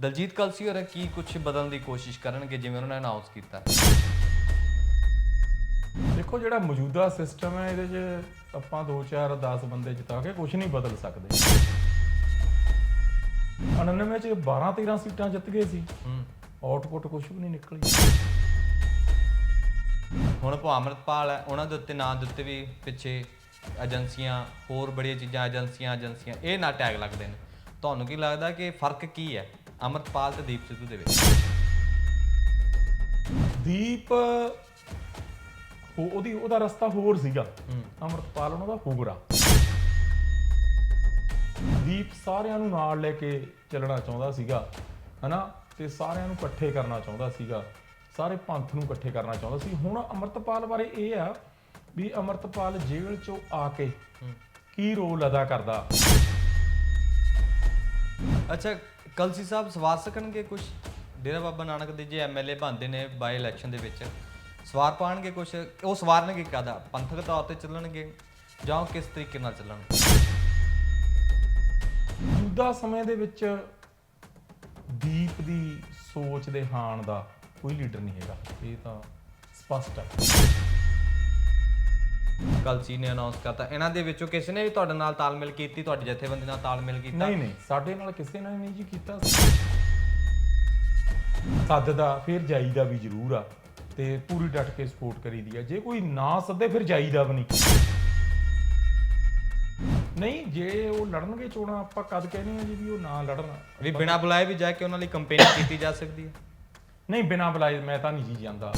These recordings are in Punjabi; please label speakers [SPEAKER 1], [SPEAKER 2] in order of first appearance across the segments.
[SPEAKER 1] ਦਲਜੀਤ ਕਲਸੀ ਹੋਰਾਂ ਕੀ ਕੁਝ ਬਦਲਣ ਦੀ ਕੋਸ਼ਿਸ਼ ਕਰਨਗੇ ਜਿਵੇਂ ਉਹਨਾਂ ਨੇ ਅਨਾਉਂਸ ਕੀਤਾ।
[SPEAKER 2] ਦੇਖੋ ਜਿਹੜਾ ਮੌਜੂਦਾ ਸਿਸਟਮ ਹੈ ਇਹਦੇ 'ਚ ਆਪਾਂ 2 4 10 ਬੰਦੇ ਜਿਤਾ ਕੇ ਕੁਝ ਨਹੀਂ ਬਦਲ ਸਕਦੇ। 99 ਚ 12 13 ਸੀਟਾਂ ਜਿੱਤ ਗਏ ਸੀ। ਆਊਟਪੁੱਟ ਕੁਝ ਵੀ ਨਹੀਂ ਨਿਕਲੀ।
[SPEAKER 1] ਹੁਣ ਭਾ ਅਮਰਤਪਾਲ ਹੈ ਉਹਨਾਂ ਦੇ ਉੱਤੇ ਨਾਂ ਦੇ ਉੱਤੇ ਵੀ ਪਿੱਛੇ ਏਜੰਸੀਆਂ ਹੋਰ ਬੜੀਆਂ ਚੀਜ਼ਾਂ ਏਜੰਸੀਆਂ ਏਜੰਸੀਆਂ ਇਹ ਨਾ ਟੈਗ ਲੱਗਦੇ ਨੇ। ਤੁਹਾਨੂੰ ਕੀ ਲੱਗਦਾ ਕਿ ਫ਼ਰਕ ਕੀ ਹੈ? ਅਮਰਤਪਾਲ ਤੇ ਦੀਪ ਸਿੱਧੂ ਦੇ ਵਿੱਚ।
[SPEAKER 2] ਦੀਪ ਉਹ- ਉਹਦੀ ਉਹਦਾ ਰਸਤਾ ਹੋਰ ਸੀਗਾ।
[SPEAKER 1] ਹੂੰ।
[SPEAKER 2] ਅਮਰਤਪਾਲ ਉਹਨਾਂ ਦਾ ਆ ਦੀਪ ਸਾਰਿਆਂ ਨੂੰ ਨਾਲ ਲੈ ਕੇ ਚੱਲਣਾ ਚਾਹੁੰਦਾ ਸੀਗਾ ਹਨਾ? ਤੇ ਸਾਰਿਆਂ ਨੂੰ ਇਕੱਠੇ ਕਰਨਾ ਚਾਹੁੰਦਾ ਸੀਗਾ। ਸਾਰੇ ਪੰਥ ਨੂੰ ਇਕੱਠੇ ਕਰਨਾ ਚਾਹੁੰਦਾ ਸੀ। ਹੁਣ ਅਮਰਤਪਾਲ ਬਾਰੇ ਇਹ ਆ ਵੀ ਅਮਰਤਪਾਲ ਜੇਲ੍ਹ ਚੋਂ ਆ ਕੇ। ਕੀ ਰੋਲ ਅਦਾ ਕਰਦਾ?
[SPEAKER 1] ਅੱਛਾ ਕਲਸੀ ਸਾਹਿਬ ਸਵਾਰ ਸਕਣਗੇ ਕੁਝ ਡੇਰਾ ਬਾਬਾ ਨਾਨਕ ਦੇ ਜੇ ਐਮਐਲਏ ਬਣਦੇ ਨੇ ਬਾਈ ਇਲੈਕਸ਼ਨ ਦੇ ਵਿੱਚ, ਸਵਾਰ ਪਾਣਗੇ ਕੁਝ ਉਹ ਸਵਾਰਨਗੇ ਕਾਦਾ ਪੰਥਕ ਤੌਰ ਤੇ ਚੱਲਣਗੇ ਜਾਂ ਉਹ ਕਿਸ ਤਰੀਕੇ ਨਾਲ ਚੱਲਣਗੇ?
[SPEAKER 2] ਮੌਜੂਦਾ ਸਮੇਂ ਦੇ ਵਿੱਚ ਦੀਪ ਦੀ ਸੋਚ ਦੇ ਹਾਣ ਦਾ ਕੋਈ ਲੀਡਰ ਨਹੀਂ ਹੈਗਾ। ਇਹ ਤਾਂ ਸਪਸ਼ਟ ਹੈ।
[SPEAKER 1] ਕਲਸੀ ਨੇ ਅਨਾਉਂਸ ਕਰਤਾ। ਇਹਨਾਂ ਦੇ ਵਿੱਚੋਂ ਕਿਸੇ ਨੇ ਵੀ ਤੁਹਾਡੇ ਨਾਲ ਤਾਲਮੇਲ ਕੀਤੀ ਤੁਹਾਡੀ ਜਥੇਬੰਦੀ ਨਾਲ ਤਾਲਮੇਲ ਕੀਤਾ?
[SPEAKER 2] ਨਹੀਂ ਨਹੀਂ ਸਾਡੇ ਨਾਲ ਕਿਸੇ ਨੇ ਨਹੀਂ ਜੀ ਕੀਤਾ। ਸੱਦਦਾ ਫਿਰ ਜਾਈਦਾ ਵੀ ਜ਼ਰੂਰ ਆ ਤੇ ਪੂਰੀ ਡਟ ਕੇ ਸਪੋਰਟ ਕਰੀਦੀ ਆ। ਜੇ ਕੋਈ ਨਾ ਸੱਦੇ ਫਿਰ ਜਾਈਦਾ ਵੀ ਨਹੀਂ। ਨਹੀਂ ਜੇ ਉਹ ਲੜਨਗੇ ਚੋਣਾਂ ਆਪਾਂ ਕਦ ਕਹਿੰਦੇ ਆ ਜੀ ਵੀ ਉਹ ਨਾ ਲੜਨ?
[SPEAKER 1] ਵੀ ਬਿਨਾਂ ਬੁਲਾਏ ਵੀ ਜਾ ਕੇ ਉਹਨਾਂ ਲਈ ਕੰਪੇਨਿੰਗ ਕੀਤੀ ਜਾ ਸਕਦੀ ਹੈ?
[SPEAKER 2] ਨਹੀਂ ਬਿਨਾਂ ਬੁਲਾਏ ਮੈਂ ਤਾਂ ਨਹੀਂ ਜੀ ਜਾਂਦਾ।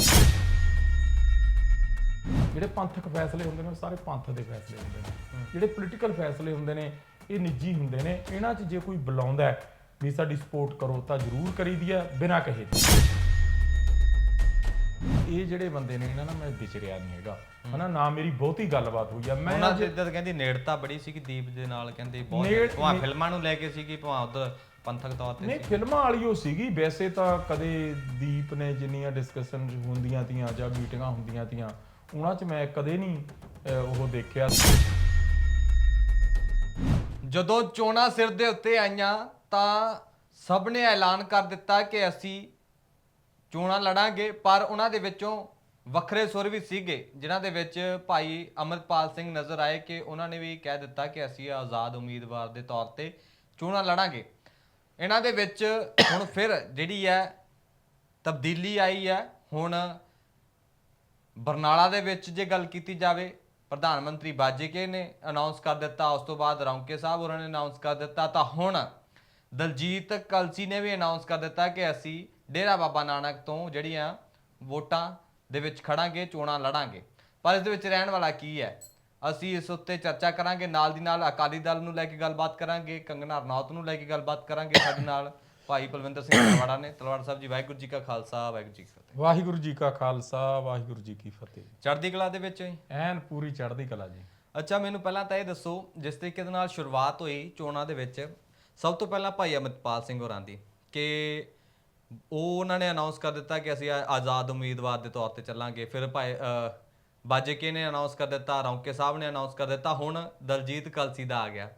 [SPEAKER 2] ਜਿਹੜੇ ਪੰਥਕ ਫੈਸਲੇ ਹੁੰਦੇ ਨੇ ਉਹ ਸਾਰੇ ਪੰਥ ਦੇ ਫੈਸਲੇ ਹੁੰਦੇ ਨੇ। ਜਿਹੜੇ ਪੋਲੀਟੀਕਲ ਫੈਸਲੇ ਹੁੰਦੇ ਨੇ ਇਹ ਨਿੱਜੀ ਹੁੰਦੇ ਨੇ। ਇਹਨਾਂ 'ਚ ਜੇ ਕੋਈ ਬੁਲਾਉਂਦਾ ਵੀ ਸਾਡੀ ਸਪੋਰਟ ਕਰੋ ਤਾਂ ਜ਼ਰੂਰ ਕਰੀਦੀ ਆ ਬਿਨਾਂ ਕਹੇ ਇਹ ਜਿਹੜੇ ਬੰਦੇ ਨੇ ਇਹਨਾਂ ਨਾਲ ਮੈਂ ਵਿਚਰਿਆ ਨਹੀਂ ਹੈਗਾ। ਹਨਾ ਨਾ ਮੇਰੀ ਬਹੁਤੀ ਗੱਲਬਾਤ ਹੋਈ ਆ। ਮੈਂ
[SPEAKER 1] ਉਹਨਾਂ ਦੇ ਕਹਿੰਦੀ ਨੇੜਤਾ ਬੜੀ ਸੀ ਕਿ ਦੀਪ ਦੇ ਨਾਲ ਕਹਿੰਦੇ ਬਹੁਤ ਭਾਵੇਂ ਫਿਲਮਾਂ ਨੂੰ ਲੈ ਕੇ ਸੀ ਕਿ ਭਾਵੇਂ ਉਧਰ ਪੰਥਕ ਤੌਰ ਤੇ
[SPEAKER 2] ਨਹੀਂ ਫਿਲਮਾਂ ਵਾਲੀ ਉਹ ਸੀਗੀ। ਵੈਸੇ ਤਾਂ ਕਦੇ ਦੀਪ ਨੇ ਜਿੰਨੀਆਂ ਡਿਸਕਸ਼ਨ ਹੁੰਦੀਆਂ ਤੀਆਂ ਜਾਂ ਮੀਟਿੰਗਾਂ ਹੁੰਦੀਆਂ ਤੀਆਂ ਉਹਨਾਂ 'ਚ ਮੈਂ ਕਦੇ ਨਹੀਂ ਅਹ, ਉਹ ਦੇਖਿਆ।
[SPEAKER 1] ਜਦੋਂ ਚੋਣਾਂ ਸਿਰ ਦੇ ਉੱਤੇ ਆਈਆਂ ਤਾਂ ਸਭ ਨੇ ਐਲਾਨ ਕਰ ਦਿੱਤਾ ਕਿ ਅਸੀਂ ਚੋਣਾਂ ਲੜਾਂਗੇ ਪਰ ਉਹਨਾਂ ਦੇ ਵਿੱਚੋਂ ਵੱਖਰੇ ਸੁਰ ਵੀ ਸੀਗੇ ਜਿਨ੍ਹਾਂ ਦੇ ਵਿੱਚ ਭਾਈ ਅਮਰਪਾਲ ਸਿੰਘ ਨਜ਼ਰ ਆਏ ਕਿ ਉਹਨਾਂ ਨੇ ਵੀ ਕਹਿ ਦਿੱਤਾ ਕਿ ਅਸੀਂ ਆਜ਼ਾਦ ਉਮੀਦਵਾਰ ਦੇ ਤੌਰ ਤੇ ਚੋਣਾਂ ਲੜਾਂਗੇ। ਇਹਨਾਂ ਦੇ ਵਿੱਚ ਹੁਣ ਫਿਰ ਜਿਹੜੀ ਹੈ ਤਬਦੀਲੀ ਆਈ ਹੈ ਹੁਣ ਬਰਨਾਲਾ ਦੇ ਵਿੱਚ ਜੇ ਗੱਲ ਕੀਤੀ ਜਾਵੇ, ਪ੍ਰਧਾਨ ਮੰਤਰੀ ਬਾਜੇਕੇ ਨੇ ਅਨਾਉਂਸ ਕਰ ਦਿੱਤਾ, ਉਸ ਤੋਂ ਬਾਅਦ ਰੌਂਕੇ ਸਾਹਿਬ ਉਹਨਾਂ ਨੇ ਅਨਾਉਂਸ ਕਰ ਦਿੱਤਾ, ਤਾਂ ਹੁਣ ਦਲਜੀਤ ਕਲਸੀ ਨੇ ਵੀ ਅਨਾਉਂਸ ਕਰ ਦਿੱਤਾ ਕਿ ਅਸੀਂ ਡੇਰਾ ਬਾਬਾ ਨਾਨਕ ਤੋਂ ਜਿਹੜੀਆਂ ਵੋਟਾਂ ਦੇ ਵਿੱਚ ਖੜਾਂਗੇ ਚੋਣਾਂ ਲੜਾਂਗੇ। ਪਰ ਇਸ ਦੇ ਵਿੱਚ ਰਹਿਣ ਵਾਲਾ ਕੀ ਹੈ? ਅਸੀਂ ਇਸ ਉੱਤੇ ਚਰਚਾ ਕਰਾਂਗੇ, ਨਾਲ ਦੀ ਨਾਲ ਅਕਾਲੀ ਦਲ ਨੂੰ ਲੈ ਕੇ ਗੱਲਬਾਤ ਕਰਾਂਗੇ ਕੰਗਨਾ ਰਣੌਤ ਨੂੰ ਲੈ ਕੇ ਗੱਲਬਾਤ ਕਰਾਂਗੇ ਸਾਡੇ ਨਾਲ। ਭਾਈ ਪਲਵਿੰਦਰ ਸਿੰਘ ਤਲਵਾੜਾ ਨੇ ਤਲਵਾੜਾ ਸਾਹਿਬ ਜੀ ਵਾਹਿਗੁਰੂ ਜੀ ਕਾ ਖਾਲਸਾ ਵਾਹਿਗੁਰੂ ਜੀ ਕੀ ਫਤਿਹ।
[SPEAKER 2] ਵਾਹਿਗੁਰੂ ਜੀ ਕਾ ਖਾਲਸਾ ਵਾਹਿਗੁਰੂ ਜੀ ਕੀ ਫਤਿਹ।
[SPEAKER 1] ਚੜ੍ਹਦੀ ਕਲਾ ਦੇ ਵਿੱਚ ਹੀ
[SPEAKER 2] ਐਨ ਪੂਰੀ ਚੜ੍ਹਦੀ ਕਲਾ ਜੀ।
[SPEAKER 1] ਅੱਛਾ ਮੈਨੂੰ ਪਹਿਲਾਂ ਤਾਂ ਇਹ ਦੱਸੋ ਜਿਸ ਤਰੀਕੇ ਦੇ ਨਾਲ ਸ਼ੁਰੂਆਤ ਹੋਈ ਚੋਣਾਂ ਦੇ ਵਿੱਚ ਸਭ ਤੋਂ ਪਹਿਲਾਂ ਭਾਈ ਅਮਿਤਪਾਲ ਸਿੰਘ ਹੋਰਾਂ ਦੀ ਕਿ ਉਹ ਉਹਨਾਂ ਨੇ ਅਨਾਉਂਸ ਕਰ ਦਿੱਤਾ ਕਿ ਅਸੀਂ ਆ- ਆਜ਼ਾਦ ਉਮੀਦਵਾਰ ਦੇ ਤੌਰ ਤੇ ਚੱਲਾਂਗੇ। ਫਿਰ ਭਾਈ ਅ, ਬਾਜੇਕੇ ਨੇ ਅਨਾਉਂਸ ਕਰ ਦਿੱਤਾ ਰੌਂਕੇ ਸਾਹਿਬ ਨੇ ਅਨਾਉਂਸ ਕਰ ਦਿੱਤਾ ਹੁਣ ਦਲਜੀਤ ਕਲਸੀ ਦਾ ਆ ਗਿਆ।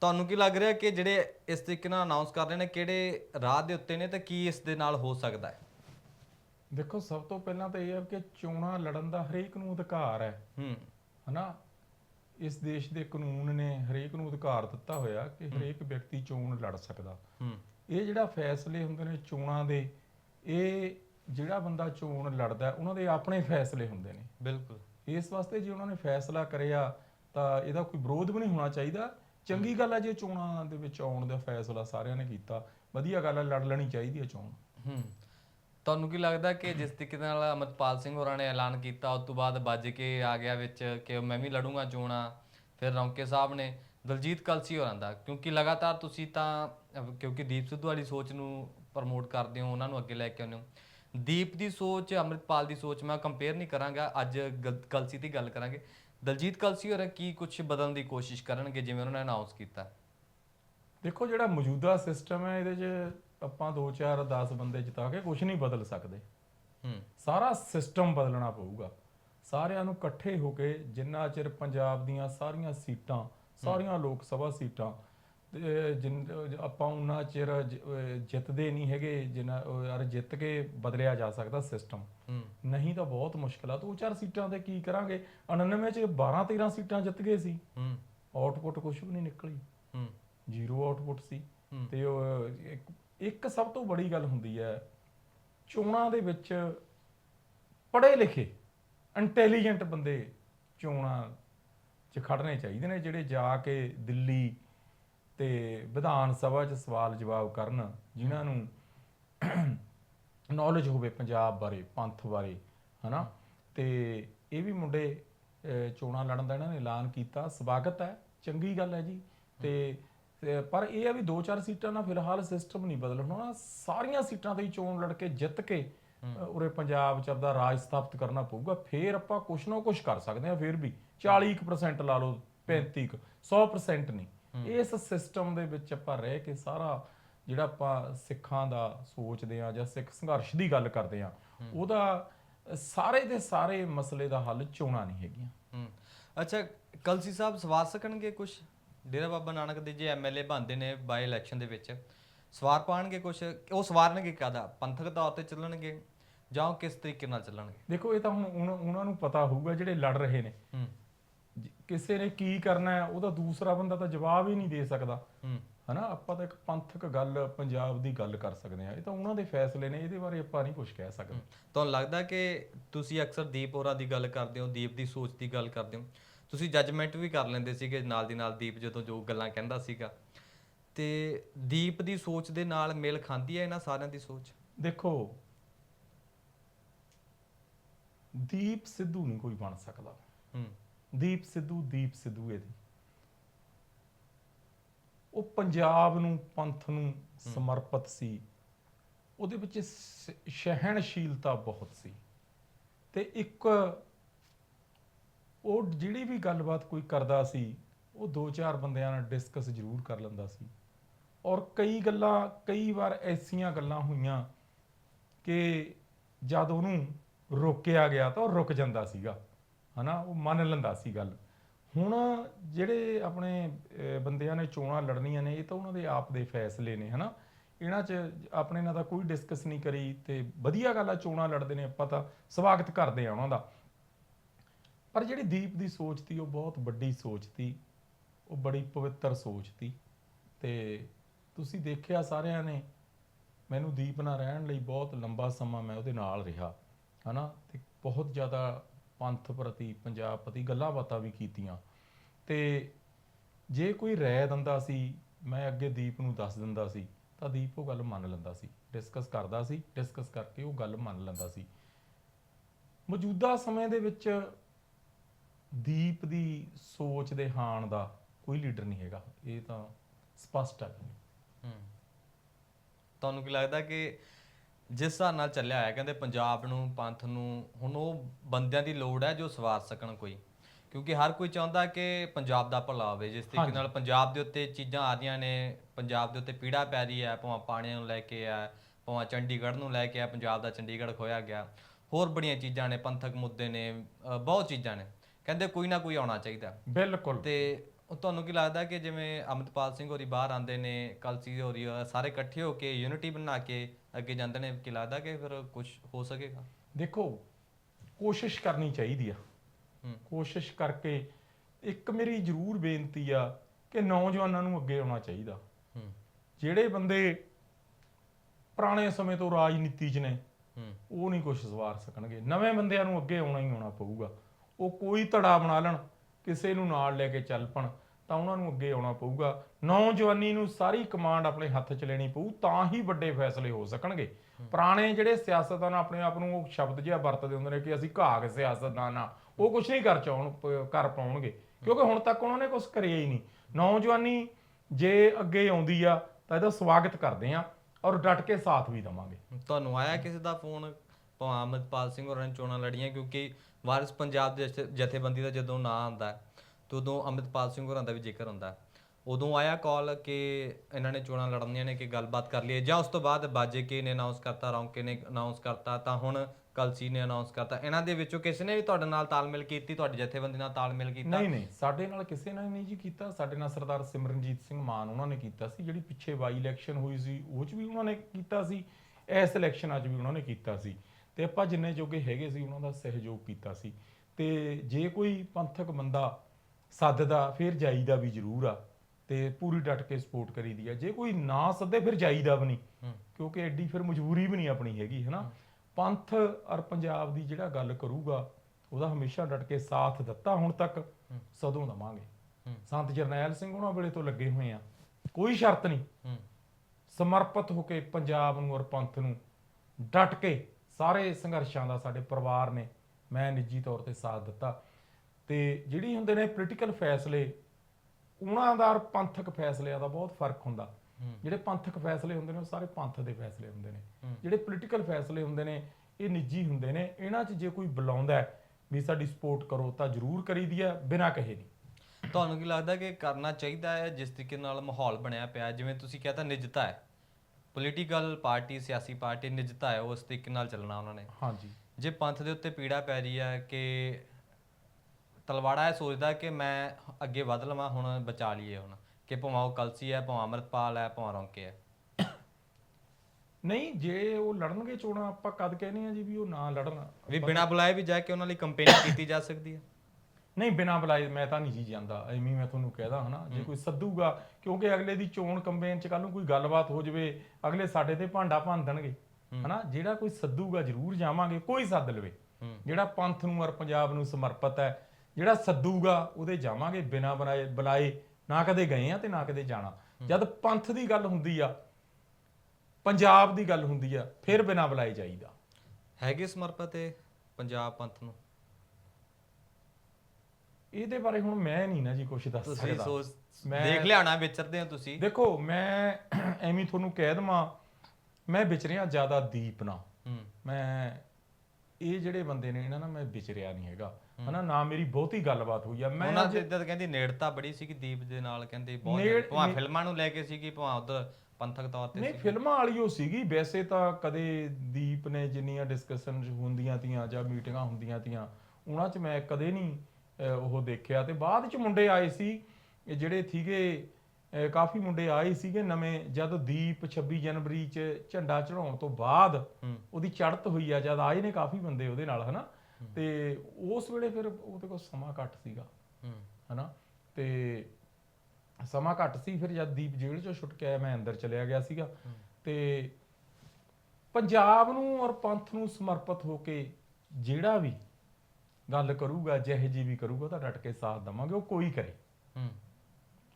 [SPEAKER 1] ਤੁਹਾਨੂੰ ਕੀ ਲੱਗ ਰਿਹਾ ਕਿ ਜਿਹੜੇ ਇਸ ਤਰੀਕੇ ਨਾਲ ਅਨਾਉਂਸ ਕਰ ਰਹੇ ਨੇ ਕਿਹੜੇ ਰਾਹ ਦੇ ਉੱਤੇ ਨੇ ਤੇ ਕੀ ਇਸ ਦੇ ਨਾਲ ਹੋ ਸਕਦਾ ਹੈ?
[SPEAKER 2] ਦੇਖੋ ਸਭ ਤੋਂ ਪਹਿਲਾਂ ਤਾਂ ਇਹ ਹੈ ਕਿ ਚੋਣਾਂ ਲੜਨ ਦਾ ਹਰੇਕ ਨੂੰ ਅਧਿਕਾਰ ਹੈ।
[SPEAKER 1] ਹੂੰ।
[SPEAKER 2] ਹਨਾ? ਇਸ ਦੇਸ਼ ਦੇ ਕਾਨੂੰਨ ਨੇ ਹਰੇਕ ਨੂੰ ਅਧਿਕਾਰ ਦਿੱਤਾ ਹੋਇਆ ਕਿ ਹਰੇਕ ਵਿਅਕਤੀ ਚੋਣ ਲੜ ਸਕਦਾ।
[SPEAKER 1] ਹੂੰ।
[SPEAKER 2] ਇਹ ਜਿਹੜਾ ਫੈਸਲੇ ਹੁੰਦੇ ਨੇ ਚੋਣਾਂ ਦੇ ਇਹ ਜਿਹੜਾ ਬੰਦਾ ਚੋਣ ਲੜਦਾ ਉਹਨਾਂ ਦੇ ਆਪਣੇ ਫੈਸਲੇ ਹੁੰਦੇ ਨੇ।
[SPEAKER 1] ਬਿਲਕੁਲ।
[SPEAKER 2] ਇਸ ਵਾਸਤੇ ਜੇ ਉਹਨਾਂ ਨੇ ਫੈਸਲਾ ਕਰਿਆ ਤਾਂ ਇਹਦਾ ਕੋਈ ਵਿਰੋਧ ਵੀ ਨਹੀਂ ਹੋਣਾ ਚਾਹੀਦਾ। ਚੰਗੀ ਗੱਲ ਹੈ ਜੇ ਚੋਣਾਂ ਦੇ ਵਿੱਚ ਆਉਣ ਦਾ ਫੈਸਲਾ ਸਾਰਿਆਂ ਨੇ ਕੀਤਾ ਵਧੀਆ ਗੱਲ ਹੈ ਲੜ ਲੈਣੀ ਚਾਹੀਦੀ ਹੈ ਚੋਣ।
[SPEAKER 1] ਹੂੰ। ਤੁਹਾਨੂੰ ਕੀ ਲੱਗਦਾ ਕਿ ਜਿਸ ਤਰੀਕੇ ਨਾਲ ਅਮਰਪਾਲ ਸਿੰਘ ਹੋਰਾਂ ਨੇ ਐਲਾਨ ਕੀਤਾ ਉਸ ਤੋਂ ਬਾਅਦ ਵੱਜ ਕੇ ਆ ਗਿਆ ਵਿੱਚ ਕਿ ਮੈਂ ਵੀ ਲੜੂੰਗਾ ਚੋਣਾਂ ਫਿਰ ਰੌਂਕੇ ਸਾਹਿਬ ਨੇ ਦਲਜੀਤ ਕਲਸੀ ਹੋਰਾਂ ਦਾ ਕਿਉਂਕਿ ਲਗਾਤਾਰ ਤੁਸੀਂ ਤਾਂ ਅਹ, ਕਿਉਂਕਿ ਦੀਪ ਸਿੱਧੂ ਵਾਲੀ ਸੋਚ ਨੂੰ ਪ੍ਰਮੋਟ ਕਰਦੇ ਹੋ ਉਹਨਾਂ ਨੂੰ ਅੱਗੇ ਲੈ ਕੇ ਆਉਂਦੇ ਹੋ। ਦੀਪ ਦੀ ਸੋਚ ਅਮਰਿਤਪਾਲ ਦੀ ਸੋਚ ਮੈਂ ਕੰਪੇਅਰ ਨਹੀਂ ਕਰਾਂਗਾ ਅੱਜ ਕਲਸੀ ਦੀ ਗੱਲ ਕਰਾਂਗੇ। ਦਲਜੀਤ ਕਲਸੀ ਹੋਰਾਂ ਕੀ ਕੁਝ ਬਦਲਣ ਦੀ ਕੋਸ਼ਿਸ਼ ਕਰਨਗੇ ਜਿਵੇਂ ਉਹਨਾਂ ਨੇ ਅਨਾਉਂਸ ਕੀਤਾ?
[SPEAKER 2] ਦੇਖੋ ਜਿਹੜਾ ਮੌਜੂਦਾ ਸਿਸਟਮ ਹੈ ਇਹਦੇ 'ਚ ਆਪਾਂ 2 4 10 ਬੰਦੇ ਜਿਤਾ ਕੇ ਕੁਝ ਨਹੀਂ ਬਦਲ ਸਕਦੇ।
[SPEAKER 1] ਹੂੰ।
[SPEAKER 2] ਸਾਰਾ ਸਿਸਟਮ ਬਦਲਣਾ ਪਊਗਾ। ਸਾਰਿਆਂ ਨੂੰ ਇਕੱਠੇ ਹੋ ਕੇ ਜਿੰਨਾ ਚਿਰ ਪੰਜਾਬ ਦੀਆਂ ਸਾਰੀਆਂ ਸੀਟਾਂ ਸਾਰੀਆਂ ਲੋਕ ਸਭਾ ਸੀਟਾਂ ਜਿੰਨ- ਆਪਾਂ ਉਹਨਾਂ ਚਿਰ ਜਿੱਤਦੇ ਨਹੀਂ ਹੈਗੇ ਜਿੰਨਾ ਯਾਰ ਜਿੱਤ ਕੇ ਬਦਲਿਆ ਜਾ ਸਕਦਾ ਸਿਸਟਮ ਨਹੀਂ ਤਾਂ ਬਹੁਤ ਮੁਸ਼ਕਲ ਆ। ਦੋ ਚਾਰ ਸੀਟਾਂ ਤੇ ਕੀ ਕਰਾਂਗੇ? 99 ਚ 12 13 ਸੀਟਾਂ ਜਿੱਤ ਗਏ ਸੀ। ਆਊਟਪੁੱਟ ਕੁਝ ਵੀ ਨਹੀਂ ਨਿਕਲੀ। ਜ਼ੀਰੋ ਆਊਟਪੁੱਟ ਸੀ। ਤੇ ਉਹ ਇੱਕ ਇੱਕ ਸਭ ਤੋਂ ਬੜੀ ਗੱਲ ਹੁੰਦੀ ਹੈ ਚੋਣਾਂ ਦੇ ਵਿੱਚ ਪੜ੍ਹੇ ਲਿਖੇ ਇੰਟੈਲੀਜੈਂਟ ਬੰਦੇ ਚੋਣਾਂ 'ਚ ਖੜਨੇ ਚਾਹੀਦੇ ਨੇ ਜਿਹੜੇ ਜਾ ਕੇ ਦਿੱਲੀ ਤੇ ਵਿਧਾਨ ਸਭਾ 'ਚ ਸਵਾਲ ਜਵਾਬ ਕਰਨ ਜਿਨ੍ਹਾਂ ਨੂੰ ਨੌਲੇਜ ਹੋਵੇ ਪੰਜਾਬ ਬਾਰੇ ਪੰਥ ਬਾਰੇ ਹਨਾ? ਤੇ ਇਹ ਵੀ ਮੁੰਡੇ ਚੋਣਾਂ ਲੜਨ ਦਾ ਇਹਨਾਂ ਨੇ ਐਲਾਨ ਕੀਤਾ। ਸਵਾਗਤ ਹੈ ਚੰਗੀ ਗੱਲ ਹੈ ਜੀ। ਤੇ ਪਰ ਇਹ ਆ ਵੀ ਦੋ ਚਾਰ ਸੀਟਾਂ ਨਾਲ ਫਿਲਹਾਲ ਸਿਸਟਮ ਨਹੀਂ ਬਦਲ ਹੋਣਾ। ਸਾਰੀਆਂ ਸੀਟਾਂ ਤੇ ਹੀ ਚੋਣ ਲੜ ਕੇ ਜਿੱਤ ਕੇ ਉਰੇ ਪੰਜਾਬ 'ਚ ਆਪਦਾ ਰਾਜ ਸਥਾਪਿਤ ਕਰਨਾ ਪਊਗਾ। ਫੇਰ ਆਪਾਂ ਕੁਛ ਨਾ ਕੁਛ ਕਰ ਸਕਦੇ ਆ ਫੇਰ ਵੀ 40% ਲਾ ਲਓ 35 ਕੁ, 100% ਨਹੀਂ। ਇਸ ਸਿਸਟਮ ਦੇ ਵਿੱਚ ਆਪਾਂ ਰਹਿ ਕੇ ਸਾਰਾ ਜਿਹੜਾ ਆਪਾਂ ਸਿੱਖਾਂ ਦਾ ਸੋਚਦੇ ਆ ਜਾਂ ਸਿੱਖ ਸੰਘਰਸ਼ ਦੀ ਗੱਲ ਕਰਦੇ ਆ ਉਹਦਾ ਸਾਰੇ ਦੇ ਸਾਰੇ ਮਸਲੇ ਦਾ ਹੱਲ ਚੋਣਾਂ ਨਹੀਂ ਹੈਗੀਆਂ।
[SPEAKER 1] ਅੱਛਾ ਕਲਸੀ ਸਾਹਿਬ ਸਵਾਰ ਸਕਣਗੇ ਕੁਝ ਡੇਰਾ ਬਾਬਾ ਨਾਨਕ ਦੇ ਜੇ ਐਮਐਲਏ ਬਣਦੇ ਨੇ ਬਾਈ ਇਲੈਕਸ਼ਨ ਦੇ ਵਿੱਚ ਸਵਾਰ ਪਾਣਗੇ ਕੁਝ ਉਹ ਸਵਾਰਨਗੇ ਕਾਦਾ ਪੰਥਕ ਤੌਰ ਤੇ ਚੱਲਣਗੇ ਜਾਂ ਉਹ ਕਿਸ ਤਰੀਕੇ ਨਾਲ ਚੱਲਣਗੇ?
[SPEAKER 2] ਦੇਖੋ ਇਹ ਤਾਂ ਹੁਣ ਉਹਨਾਂ- ਨੂੰ ਪਤਾ ਹੋਊਗਾ ਜਿਹੜੇ ਲੜ ਰਹੇ ਨੇ। ਜ- ਕਿਸੇ ਨੇ ਕੀ ਕਰਨਾ ਹੈ ਉਹਦਾ ਦੂਸਰਾ ਬੰਦਾ ਤਾਂ ਜਵਾਬ ਹੀ ਨਹੀਂ ਦੇ ਸਕਦਾ।
[SPEAKER 1] ਹੂੰ।
[SPEAKER 2] ਹਨਾ ਆਪਾਂ ਤਾਂ ਇੱਕ ਪੰਥਕ ਗੱਲ ਪੰਜਾਬ ਦੀ ਗੱਲ ਕਰ ਸਕਦੇ ਆ ਇਹ ਤਾਂ ਉਹਨਾਂ ਦੇ ਫੈਸਲੇ ਨੇ ਇਹਦੇ ਬਾਰੇ ਆਪਾਂ ਨਹੀਂ ਕੁਝ ਕਹਿ ਸਕਦੇ।
[SPEAKER 1] ਤੁਹਾਨੂੰ ਲੱਗਦਾ ਕਿ ਤੁਸੀਂ ਅਕਸਰ ਦੀਪ ਹੋਰਾਂ ਦੀ ਗੱਲ ਕਰਦੇ ਹੋ ਦੀਪ ਦੀ ਸੋਚ ਦੀ ਗੱਲ ਕਰਦੇ ਹੋ? ਤੁਸੀਂ ਜੱਜਮੈਂਟ ਵੀ ਕਰ ਲੈਂਦੇ ਸੀਗੇ ਨਾਲ ਦੀ ਨਾਲ ਦੀਪ ਜਦੋਂ ਜੋ ਗੱਲਾਂ ਕਹਿੰਦਾ ਸੀਗਾ। ਤੇ ਦੀਪ ਦੀ ਸੋਚ ਦੇ ਨਾਲ ਮੇਲ ਖਾਂਦੀ ਹੈ ਇਹਨਾਂ ਸਾਰਿਆਂ ਦੀ ਸੋਚ?
[SPEAKER 2] ਦੇਖੋ ਦੀਪ ਸਿੱਧੂ ਨਹੀਂ ਕੋਈ ਬਣ ਸਕਦਾ।
[SPEAKER 1] ਹੂੰ।
[SPEAKER 2] ਦੀਪ ਸਿੱਧੂ ਦੀਪ ਸਿੱਧੂ ਇਹਦੀ। ਉਹ ਪੰਜਾਬ ਨੂੰ ਪੰਥ ਨੂੰ ਸਮਰਪਿਤ ਸੀ। ਉਹਦੇ ਵਿੱਚ ਸਹਿਣਸ਼ੀਲਤਾ ਬਹੁਤ ਸੀ। ਤੇ ਇੱਕ ਉਹ ਜਿਹੜੀ ਵੀ ਗੱਲਬਾਤ ਕੋਈ ਕਰਦਾ ਸੀ ਉਹ ਦੋ ਚਾਰ ਬੰਦਿਆਂ ਨਾਲ ਡਿਸਕਸ ਜ਼ਰੂਰ ਕਰ ਲੈਂਦਾ ਸੀ। ਔਰ ਕਈ ਗੱਲਾਂ ਕਈ ਵਾਰ ਐਸੀਆਂ ਗੱਲਾਂ ਹੋਈਆਂ ਕਿ ਜਦ ਉਹਨੂੰ ਰੋਕਿਆ ਗਿਆ ਤਾਂ ਉਹ ਰੁਕ ਜਾਂਦਾ ਸੀਗਾ। ਹਨਾ ਉਹ ਮੰਨ ਲੈਂਦਾ ਸੀ ਗੱਲ। ਹੁਣ ਜਿਹੜੇ ਆਪਣੇ ਅਹ, ਬੰਦਿਆਂ ਨੇ ਚੋਣਾਂ ਲੜਨੀਆਂ ਨੇ ਇਹ ਤਾਂ ਉਹਨਾਂ ਦੇ ਆਪ ਦੇ ਫੈਸਲੇ ਨੇ ਹਨਾ। ਇਹਨਾਂ 'ਚ ਆਪਣੇ ਨਾਲ ਤਾਂ ਕੋਈ ਡਿਸਕਸ ਨਹੀਂ ਕਰੀ ਤੇ ਵਧੀਆ ਗੱਲ ਆ ਚੋਣਾਂ ਲੜਦੇ ਨੇ ਆਪਾਂ ਤਾਂ ਸਵਾਗਤ ਕਰਦੇ ਆ ਉਹਨਾਂ ਦਾ। ਪਰ ਜਿਹੜੀ ਦੀਪ ਦੀ ਸੋਚ ਤੀ ਉਹ ਬਹੁਤ ਵੱਡੀ ਸੋਚ ਤੀ ਉਹ ਬੜੀ ਪਵਿੱਤਰ ਸੋਚ ਤੀ ਤੇ ਤੁਸੀਂ ਦੇਖਿਆ ਸਾਰਿਆਂ ਨੇ ਮੈਨੂੰ ਦੀਪ ਨਾਲ ਰਹਿਣ ਲਈ ਬਹੁਤ ਲੰਬਾ ਸਮਾਂ ਮੈਂ ਉਹਦੇ ਨਾਲ ਰਿਹਾ ਹਨਾ। ਤੇ ਬਹੁਤ ਜ਼ਿਆਦਾ ਪੰਥ ਪ੍ਰਤੀ ਪੰਜਾਬ ਪ੍ਰਤੀ ਗੱਲਾਂ ਬਾਤਾਂ ਵੀ ਕੀਤੀਆਂ। ਤੇ ਜੇ ਕੋਈ ਰਾਏ ਦਿੰਦਾ ਸੀ, ਮੈਂ ਅੱਗੇ ਦੀਪ ਨੂੰ ਦੱਸ ਦਿੰਦਾ ਸੀ, ਤਾਂ ਦੀਪ ਉਹ ਗੱਲ ਮੰਨ ਲੈਂਦਾ ਸੀ। ਡਿਸਕਸ ਕਰਦਾ ਸੀ ਡਿਸਕਸ ਕਰਕੇ ਉਹ ਗੱਲ ਮੰਨ ਲੈਂਦਾ ਸੀ। ਮੌਜੂਦਾ ਸਮੇਂ ਦੇ ਵਿੱਚ ਦੀਪ ਦੀ ਸੋਚ ਦੇ ਹਾਣ ਦਾ ਕੋਈ ਲੀਡਰ ਨਹੀਂ ਹੈਗਾ। ਇਹ ਤਾਂ ਸਪਸ਼ਟ ਹੈ।
[SPEAKER 1] ਹੂੰ। ਤੁਹਾਨੂੰ ਕੀ ਲੱਗਦਾ ਕਿ ਜਿਸ ਹਿਸਾਬ ਨਾਲ ਚੱਲਿਆ ਹੋਇਆ ਕਹਿੰਦੇ ਪੰਜਾਬ ਨੂੰ ਪੰਥ ਨੂੰ ਹੁਣ ਉਹ ਬੰਦਿਆਂ ਦੀ ਲੋੜ ਹੈ ਜੋ ਸਵਾਰ ਸਕਣ ਕੋਈ। ਕਿਉਂਕਿ ਹਰ ਕੋਈ ਚਾਹੁੰਦਾ ਕਿ ਪੰਜਾਬ ਦਾ ਭਲਾ ਹੋਵੇ ਜਿਸ ਤਰੀਕੇ ਨਾਲ ਪੰਜਾਬ ਦੇ ਉੱਤੇ ਚੀਜ਼ਾਂ ਆ ਰਹੀਆਂ ਨੇ ਪੰਜਾਬ ਦੇ ਉੱਤੇ ਪੀੜਾ ਪੈ ਰਹੀ ਹੈ ਭਾਵੇਂ ਪਾਣੀ ਨੂੰ ਲੈ ਕੇ ਆ ਭਾਵੇਂ ਚੰਡੀਗੜ੍ਹ ਨੂੰ ਲੈ ਕੇ ਆ ਪੰਜਾਬ ਦਾ ਚੰਡੀਗੜ੍ਹ ਖੋਇਆ ਗਿਆ। ਹੋਰ ਬੜੀਆਂ ਚੀਜ਼ਾਂ ਨੇ ਪੰਥਕ ਮੁੱਦੇ ਨੇ ਅ, ਬਹੁਤ ਚੀਜ਼ਾਂ ਨੇ। ਕਹਿੰਦੇ ਕੋਈ ਨਾ ਕੋਈ ਆਉਣਾ ਚਾਹੀਦਾ।
[SPEAKER 2] ਬਿਲਕੁਲ।
[SPEAKER 1] ਤੇ ਉਹ ਤੁਹਾਨੂੰ ਕੀ ਲੱਗਦਾ ਕਿ ਜਿਵੇਂ ਅਮਿਤਪਾਲ ਸਿੰਘ ਹੋਰੀ ਬਾਹਰ ਆਉਂਦੇ ਨੇ ਕਲਸੀ ਹੋਰੀ ਸਾਰੇ ਇਕੱਠੇ ਹੋ ਕੇ ਯੂਨਿਟੀ ਬਣਾ ਕੇ ਅੱਗੇ ਜਾਂਦੇ ਨੇ ਕੀ ਲੱਗਦਾ ਕਿ ਫਿਰ ਕੁਝ ਹੋ ਸਕੇਗਾ?
[SPEAKER 2] ਦੇਖੋ ਕੋਸ਼ਿਸ਼ ਕਰਨੀ ਚਾਹੀਦੀ ਆ। ਕੋਸ਼ਿਸ਼ ਕਰਕੇ ਇੱਕ ਮੇਰੀ ਜ਼ਰੂਰ ਬੇਨਤੀ ਆ ਕਿ ਨੌਜਵਾਨਾਂ ਨੂੰ ਅੱਗੇ ਆਉਣਾ ਚਾਹੀਦਾ। ਜਿਹੜੇ ਬੰਦੇ ਪੁਰਾਣੇ ਸਮੇਂ ਤੋਂ ਰਾਜਨੀਤੀ 'ਚ ਨੇ ਉਹ ਨਹੀਂ ਕੁਝ ਸਵਾਰ ਸਕਣਗੇ। ਨਵੇਂ ਬੰਦਿਆਂ ਨੂੰ ਅੱਗੇ ਆਉਣਾ ਹੀ ਆਉਣਾ ਪਊਗਾ। ਉਹ ਕੋਈ ਧੜਾ ਬਣਾ ਲੈਣ ਕਿਸੇ ਨੂੰ ਨਾਲ ਲੈ ਕੇ ਚੱਲ ਪਣ। ਤਾਂ ਉਹਨਾਂ ਨੂੰ ਅੱਗੇ ਆਉਣਾ ਪਊਗਾ। ਨੌਜਵਾਨੀ ਨੂੰ ਸਾਰੀ ਕਮਾਂਡ ਆਪਣੇ ਹੱਥ 'ਚ ਲੈਣੀ ਪਊ ਤਾਂ ਹੀ ਵੱਡੇ ਫੈਸਲੇ ਹੋ ਸਕਣਗੇ। ਪੁਰਾਣੇ ਜਿਹੜੇ ਸਿਆਸਤਦਾਨ ਆਪਣੇ ਆਪ ਨੂੰ ਉਹ ਸ਼ਬਦ ਜਿਹਾ ਵਰਤਦੇ ਹੁੰਦੇ ਨੇ ਕਿ ਅਸੀਂ ਘਾਗ ਸਿਆਸਤਦਾਨ ਆ। ਉਹ ਕੁਝ ਨਹੀਂ ਕਰ ਚਾਉਣ ਕਰ ਪਾਉਣਗੇ। ਕਿਉਂਕਿ ਹੁਣ ਤੱਕ ਉਹਨਾਂ ਨੇ ਕੁਝ ਕਰਿਆ ਹੀ ਨਹੀਂ। ਨੌਜਵਾਨੀ ਜੇ ਅੱਗੇ ਆਉਂਦੀ ਆ ਤਾਂ ਇਹਦਾ ਸਵਾਗਤ ਕਰਦੇ ਆ ਔਰ ਡਟ ਕੇ ਸਾਥ ਵੀ ਦਵਾਂਗੇ।
[SPEAKER 1] ਤੁਹਾਨੂੰ ਆਇਆ ਕਿਸੇ ਦਾ ਫੋਨ? ਭਾਵੇਂ ਅਮਿਤਪਾਲ ਸਿੰਘ ਹੋਰਾਂ ਨੇ ਚੋਣਾਂ ਲੜੀਆਂ ਕਿਉਂਕਿ ਵਾਰਿਸ ਪੰਜਾਬ ਦੇ ਜਥੇ- ਜਥੇਬੰਦੀ ਦਾ ਜਦੋਂ ਨਾਂ ਆਉਂਦਾ ਹੈ, ਤੇ ਉਦੋਂ ਅੰਮ੍ਰਿਤਪਾਲ ਸਿੰਘ ਹੋਰਾਂ ਦਾ ਵੀ ਜ਼ਿਕਰ ਹੁੰਦਾ। ਉਦੋਂ ਆਇਆ ਕਾਲ ਕਿ ਇਹਨਾਂ ਨੇ ਚੋਣਾਂ ਲੜਨੀਆਂ ਨੇ, ਕਿ ਗੱਲਬਾਤ ਕਰ ਲਈਏ। ਜਾਂ ਉਸ ਤੋਂ ਬਾਅਦ ਬਾਜੇ ਕੇ ਨੇ ਅਨਾਉਂਸ ਕਰਤਾ ਰੌਂਕੇ ਨੇ ਅਨਾਉਂਸ ਕਰਤਾ, ਤਾਂ ਹੁਣ ਕਲਸੀ ਨੇ ਅਨਾਉਂਸ ਕਰਤਾ। ਇਹਨਾਂ ਦੇ ਵਿੱਚੋਂ ਕਿਸੇ ਨੇ ਵੀ ਤੁਹਾਡੇ ਨਾਲ ਤਾਲਮੇਲ ਕੀਤੀ, ਤੁਹਾਡੀ ਜਥੇਬੰਦੀ ਨਾਲ ਤਾਲਮੇਲ ਕੀਤਾ?
[SPEAKER 2] ਨਹੀਂ ਨਹੀਂ। ਸਾਡੇ ਨਾਲ ਕਿਸੇ ਨੇ ਨਹੀਂ ਜੀ ਕੀਤਾ। ਸਾਡੇ ਨਾਲ ਸਰਦਾਰ ਸਿਮਰਨਜੀਤ ਸਿੰਘ ਮਾਨ ਉਹਨਾਂ ਨੇ ਕੀਤਾ ਸੀ। ਜਿਹੜੀ ਪਿੱਛੇ ਬਾਈ ਇਲੈਕਸ਼ਨ ਹੋਈ ਸੀ, ਉਹ 'ਚ ਵੀ ਉਹਨਾਂ ਨੇ ਕੀਤਾ ਸੀ। ਇਸ ਇਲੈਕਸ਼ਨਾਂ 'ਚ ਵੀ ਉਹਨਾਂ ਨੇ ਕੀਤਾ ਸੀ। ਤੇ ਆਪਾਂ ਜਿੰਨੇ ਜੋਗੇ ਹੈਗੇ ਸੀ, ਉਹਨਾਂ ਦਾ ਸਹਿਯੋਗ ਕੀਤਾ ਸੀ। ਤੇ ਜੇ ਕੋਈ ਪੰਥਕ ਬੰਦਾ ਸੱਦਦਾ ਫਿਰ ਜਾਈਦਾ ਵੀ ਜ਼ਰੂਰ ਆ। ਤੇ ਪੂਰੀ ਡਟ ਕੇ ਸਪੋਰਟ ਕਰੀਦੀ ਆ। ਜੇ ਕੋਈ ਨਾ ਸੱਦੇ ਫਿਰ ਜਾਈਦਾ ਵੀ ਨਹੀਂ। ਕਿਉਂਕਿ ਐਡੀ ਫਿਰ ਮਜਬੂਰੀ ਵੀ ਨਹੀਂ ਆਪਣੀ ਹੈਗੀ ਹਨਾ? ਪੰਥ ਔਰ ਪੰਜਾਬ ਦੀ ਜਿਹੜਾ ਗੱਲ ਕਰੂਗਾ ਉਹਦਾ ਹਮੇਸ਼ਾ ਡਟ ਕੇ ਸਾਥ ਦਿੱਤਾ ਹੁਣ ਤੱਕ। ਸਦੋਂ ਦਵਾਂਗੇ। ਸੰਤ ਜਰਨੈਲ ਸਿੰਘ ਉਹਨਾਂ ਵੇਲੇ ਤੋਂ ਲੱਗੇ ਹੋਏ ਆ। ਕੋਈ ਸ਼ਰਤ ਨਹੀਂ। ਸਮਰਪਿਤ ਹੋ ਕੇ ਪੰਜਾਬ ਨੂੰ ਔਰ ਪੰਥ ਨੂੰ ਡਟ ਕੇ ਸਾਰੇ ਸੰਘਰਸ਼ਾਂ ਦਾ ਸਾਡੇ ਪਰਿਵਾਰ ਨੇ ਮੈਂ ਨਿੱਜੀ ਤੌਰ ਤੇ ਸਾਥ ਦਿੱਤਾ। ਤੇ ਜਿਹੜੀ ਹੁੰਦੇ ਨੇ ਪੋਲੀਟੀਕਲ ਫੈਸਲੇ ਉਹਨਾਂ ਦਾ ਔਰ ਪੰਥਕ ਫੈਸਲਿਆਂ ਦਾ ਬਹੁਤ ਫ਼ਰਕ ਹੁੰਦਾ। ਜਿਹੜੇ ਪੰਥਕ ਫੈਸਲੇ ਹੁੰਦੇ ਨੇ ਉਹ ਸਾਰੇ ਪੰਥ ਦੇ ਫੈਸਲੇ ਹੁੰਦੇ ਨੇ। ਜਿਹੜੇ ਪੋਲੀਟੀਕਲ ਫੈਸਲੇ ਹੁੰਦੇ ਨੇ ਇਹ ਨਿੱਜੀ ਹੁੰਦੇ ਨੇ। ਇਹਨਾਂ 'ਚ ਜੇ ਕੋਈ ਬੁਲਾਉਂਦਾ ਹੈ ਵੀ ਸਾਡੀ ਸਪੋਰਟ ਕਰੋ ਤਾਂ ਜ਼ਰੂਰ ਕਰੀਦੀ ਹੈ ਬਿਨਾਂ ਕਹੇ ਨਹੀਂ
[SPEAKER 1] ਤੁਹਾਨੂੰ ਕੀ ਲੱਗਦਾ ਕਿ ਕਰਨਾ ਚਾਹੀਦਾ ਹੈ ਜਿਸ ਤਰੀਕੇ ਨਾਲ ਮਾਹੌਲ ਬਣਿਆ ਪਿਆ? ਜਿਵੇਂ ਤੁਸੀਂ ਕਹਿੰਦਾ ਨਿਜਤਾ ਹੈ। ਪੋਲੀਟੀਕਲ ਪਾਰਟੀ ਸਿਆਸੀ ਪਾਰਟੀ ਨਿਜਤਾ ਹੈ ਉਸ ਤਰੀਕੇ ਨਾਲ ਚੱਲਣਾ ਉਹਨਾਂ ਨੇ।
[SPEAKER 2] ਹਾਂਜੀ।
[SPEAKER 1] ਜੇ ਪੰਥ ਦੇ ਉੱਤੇ ਪੀੜਾ ਪੈ ਰਹੀ ਹੈ ਕਿ ਤਲਵਾੜਾ ਇਹ ਸੋਚਦਾ ਕਿ ਮੈਂ ਅੱਗੇ ਵਧ ਲਵਾਂ ਹੁਣ ਬਚਾ ਲਈਏ ਹੁਣ। ਕਿ ਭਾਵੇਂ ਉਹ ਕਲਸੀ ਹੈ ਭਾਵੇਂ ਅਮਰਤਪਾਲ ਹੈ ਭਾਵੇਂ ਰੌਂਕੇ ਹੈ।
[SPEAKER 2] ਨਹੀਂ ਜੇ ਉਹ ਲੜਨਗੇ ਚੋਣਾਂ ਆਪਾਂ ਕਦ ਕਹਿੰਦੇ ਆ ਜੀ ਵੀ ਉਹ ਨਾ ਲੜਨ?
[SPEAKER 1] ਵੀ ਬਿਨਾਂ ਬੁਲਾਏ ਵੀ ਜਾ ਕੇ ਉਹਨਾਂ ਲਈ ਕੰਪੇਨਿੰਗ ਕੀਤੀ ਜਾ ਸਕਦੀ ਹੈ।
[SPEAKER 2] ਨਹੀਂ ਬਿਨਾਂ ਬੁਲਾਏ ਮੈਂ ਤਾਂ ਨਹੀਂ ਜੀ ਜਾਂਦਾ। ਐਵੇਂ ਮੈਂ ਤੁਹਾਨੂੰ ਕਹਿਦਾ ਹਨਾ ਜੇ ਕੋਈ ਸੱਦੂਗਾ ਕਿਉਂਕਿ ਅਗਲੇ ਦੀ ਚੋਣ ਕੰਪੇਨ ਚ ਕੱਲ ਨੂੰ ਕੋਈ ਗੱਲਬਾਤ ਹੋ ਜਵੇ ਅਗਲੇ ਸਾਡੇ ਤੇ ਭਾਂਡਾ ਭੰਨ ਦੇਣਗੇ। ਹਨਾ ਜਿਹੜਾ ਕੋਈ ਸੱਦੂਗਾ ਜ਼ਰੂਰ ਜਾਵਾਂਗੇ ਕੋਈ ਸੱਦ ਲਵੇ। ਜਿਹੜਾ ਪੰਥ ਨੂੰ ਔਰ ਪੰਜਾਬ ਨੂੰ ਸਮਰਪਿਤ ਹੈ ਜਿਹੜਾ ਸੱਦੂਗਾ ਉਹਦੇ ਜਾਵਾਂਗੇ ਬਿਨਾਂ ਬੁਲਾਏ ਬੁਲਾਏ ਨਾ ਕਦੇ ਗਏ ਆ ਤੇ ਨਾ ਕਦੇ ਜਾਣਾ। ਜਦ ਪੰਥ ਦੀ ਗੱਲ ਹੁੰਦੀ ਆ ਪੰਜਾਬ ਦੀ ਗੱਲ ਹੁੰਦੀ ਆ ਫਿਰ ਬਿਨਾਂ ਬੁਲਾਏ ਜਾਈਦਾ।
[SPEAKER 1] ਹੈਗੇ ਸਮਰਪਿਤ ਇਹ ਪੰਜਾਬ ਪੰਥ ਨੂੰ?
[SPEAKER 2] ਇਹਦੇ ਬਾਰੇ ਹੁਣ ਮੈਂ ਨਹੀਂ ਨਾ ਜੀ ਕੁਝ ਦੱਸ
[SPEAKER 1] ਤੁਸੀਂ
[SPEAKER 2] ਸਕਦਾ।
[SPEAKER 1] ਸੋਚ
[SPEAKER 2] ਮੈਂ-
[SPEAKER 1] ਦੇਖ ਲਿਆਣਾ ਵਿਚਰਦੇ ਹੋ ਤੁਸੀਂ।
[SPEAKER 2] ਦੇਖੋ ਮੈਂ ਐਵੇਂ ਤੁਹਾਨੂੰ ਕਹਿ ਦਵਾਂ ਮੈਂ ਵਿਚਰਿਆ ਜ਼ਿਆਦਾ ਦੀਪ
[SPEAKER 1] ਹੂੰ।
[SPEAKER 2] ਮੈਂ ਇਹ ਜਿਹੜੇ ਬੰਦੇ ਨੇ ਇਹਨਾਂ ਨਾਲ ਮੈਂ ਵਿਚਰਿਆ ਨਹੀਂ ਹੈਗਾ। ਹਨਾ ਨਾ ਮੇਰੀ ਬਹੁਤੀ ਗੱਲਬਾਤ ਹੋਈ ਆ। ਮੈਂ
[SPEAKER 1] ਉਹਨਾਂ ਦੇ ਤਾਂ ਕਹਿੰਦੀ ਨੇੜਤਾ ਬੜੀ ਸੀ ਕਿ ਦੀਪ ਦੇ ਨਾਲ ਕਹਿੰਦੇ ਬਹੁਤ ਭਾਵੇਂ ਫਿਲਮਾਂ ਨੂੰ ਲੈ ਕੇ ਸੀ ਕਿ ਭਾਵੇਂ ਉਧਰ ਪੰਥਕ ਤੌਰ ਤੇ
[SPEAKER 2] ਨਹੀਂ ਫਿਲਮਾਂ ਵਾਲੀ ਉਹ ਸੀਗੀ। ਵੈਸੇ ਤਾਂ ਕਦੇ ਦੀਪ ਨੇ ਜਿੰਨੀਆਂ ਡਿਸਕਸ਼ਨ ਹੁੰਦੀਆਂ ਤੀਆਂ ਜਾਂ ਮੀਟਿੰਗਾਂ ਹੁੰਦੀਆਂ ਤੀਆਂ ਉਹਨਾਂ 'ਚ ਮੈਂ ਕਦੇ ਨਹੀਂ ਉਹ ਦੇਖਿਆ। ਤੇ ਬਾਅਦ 'ਚ ਮੁੰਡੇ ਆਏ ਸੀ ਇਹ ਜਿਹੜੇ ਅਹ, ਕਾਫੀ ਮੁੰਡੇ ਆਏ ਸੀਗੇ ਨਵੇਂ ਜਦ ਦੀਪ 26 ਜਨਵਰੀ 'ਚ ਝੰਡਾ ਚੜਾਉਣ ਤੋਂ ਬਾਅਦ ਉਹਦੀ ਚੜ੍ਹਤ ਹੋਈ ਆ ਜਦ ਆਏ ਨੇ ਕਾਫੀ ਬੰਦੇ ਉਹਦੇ ਨਾਲ ਹਨਾ? ਤੇ ਉਸ ਵੇਲੇ ਫਿਰ ਉਹਦੇ ਕੋਲ ਸਮਾਂ ਘੱਟ ਸੀਗਾ। ਹਨਾ? ਤੇ ਸਮਾਂ ਘੱਟ ਸੀ, ਫਿਰ ਜਦ ਦੀਪ ਜੇਲ੍ਹ ਚੋਂ ਛੁੱਟ ਕੇ ਆਇਆ, ਮੈਂ ਅੰਦਰ ਚਲਿਆ ਗਿਆ ਸੀਗਾ। ਤੇ ਪੰਜਾਬ ਨੂੰ ਔਰ ਪੰਥ ਨੂੰ ਸਮਰਪਿਤ ਹੋ ਕੇ ਜਿਹੜਾ ਵੀ ਗੱਲ ਕਰੂਗਾ, ਜਿਹੇ ਜੀ ਵੀ ਕਰੂਗਾ ਤਾਂ ਡਟ ਕੇ ਸਾਥ ਦਵਾਂਗੇ, ਉਹ ਕੋਈ ਕਰੇ।
[SPEAKER 1] ਹੂੰ।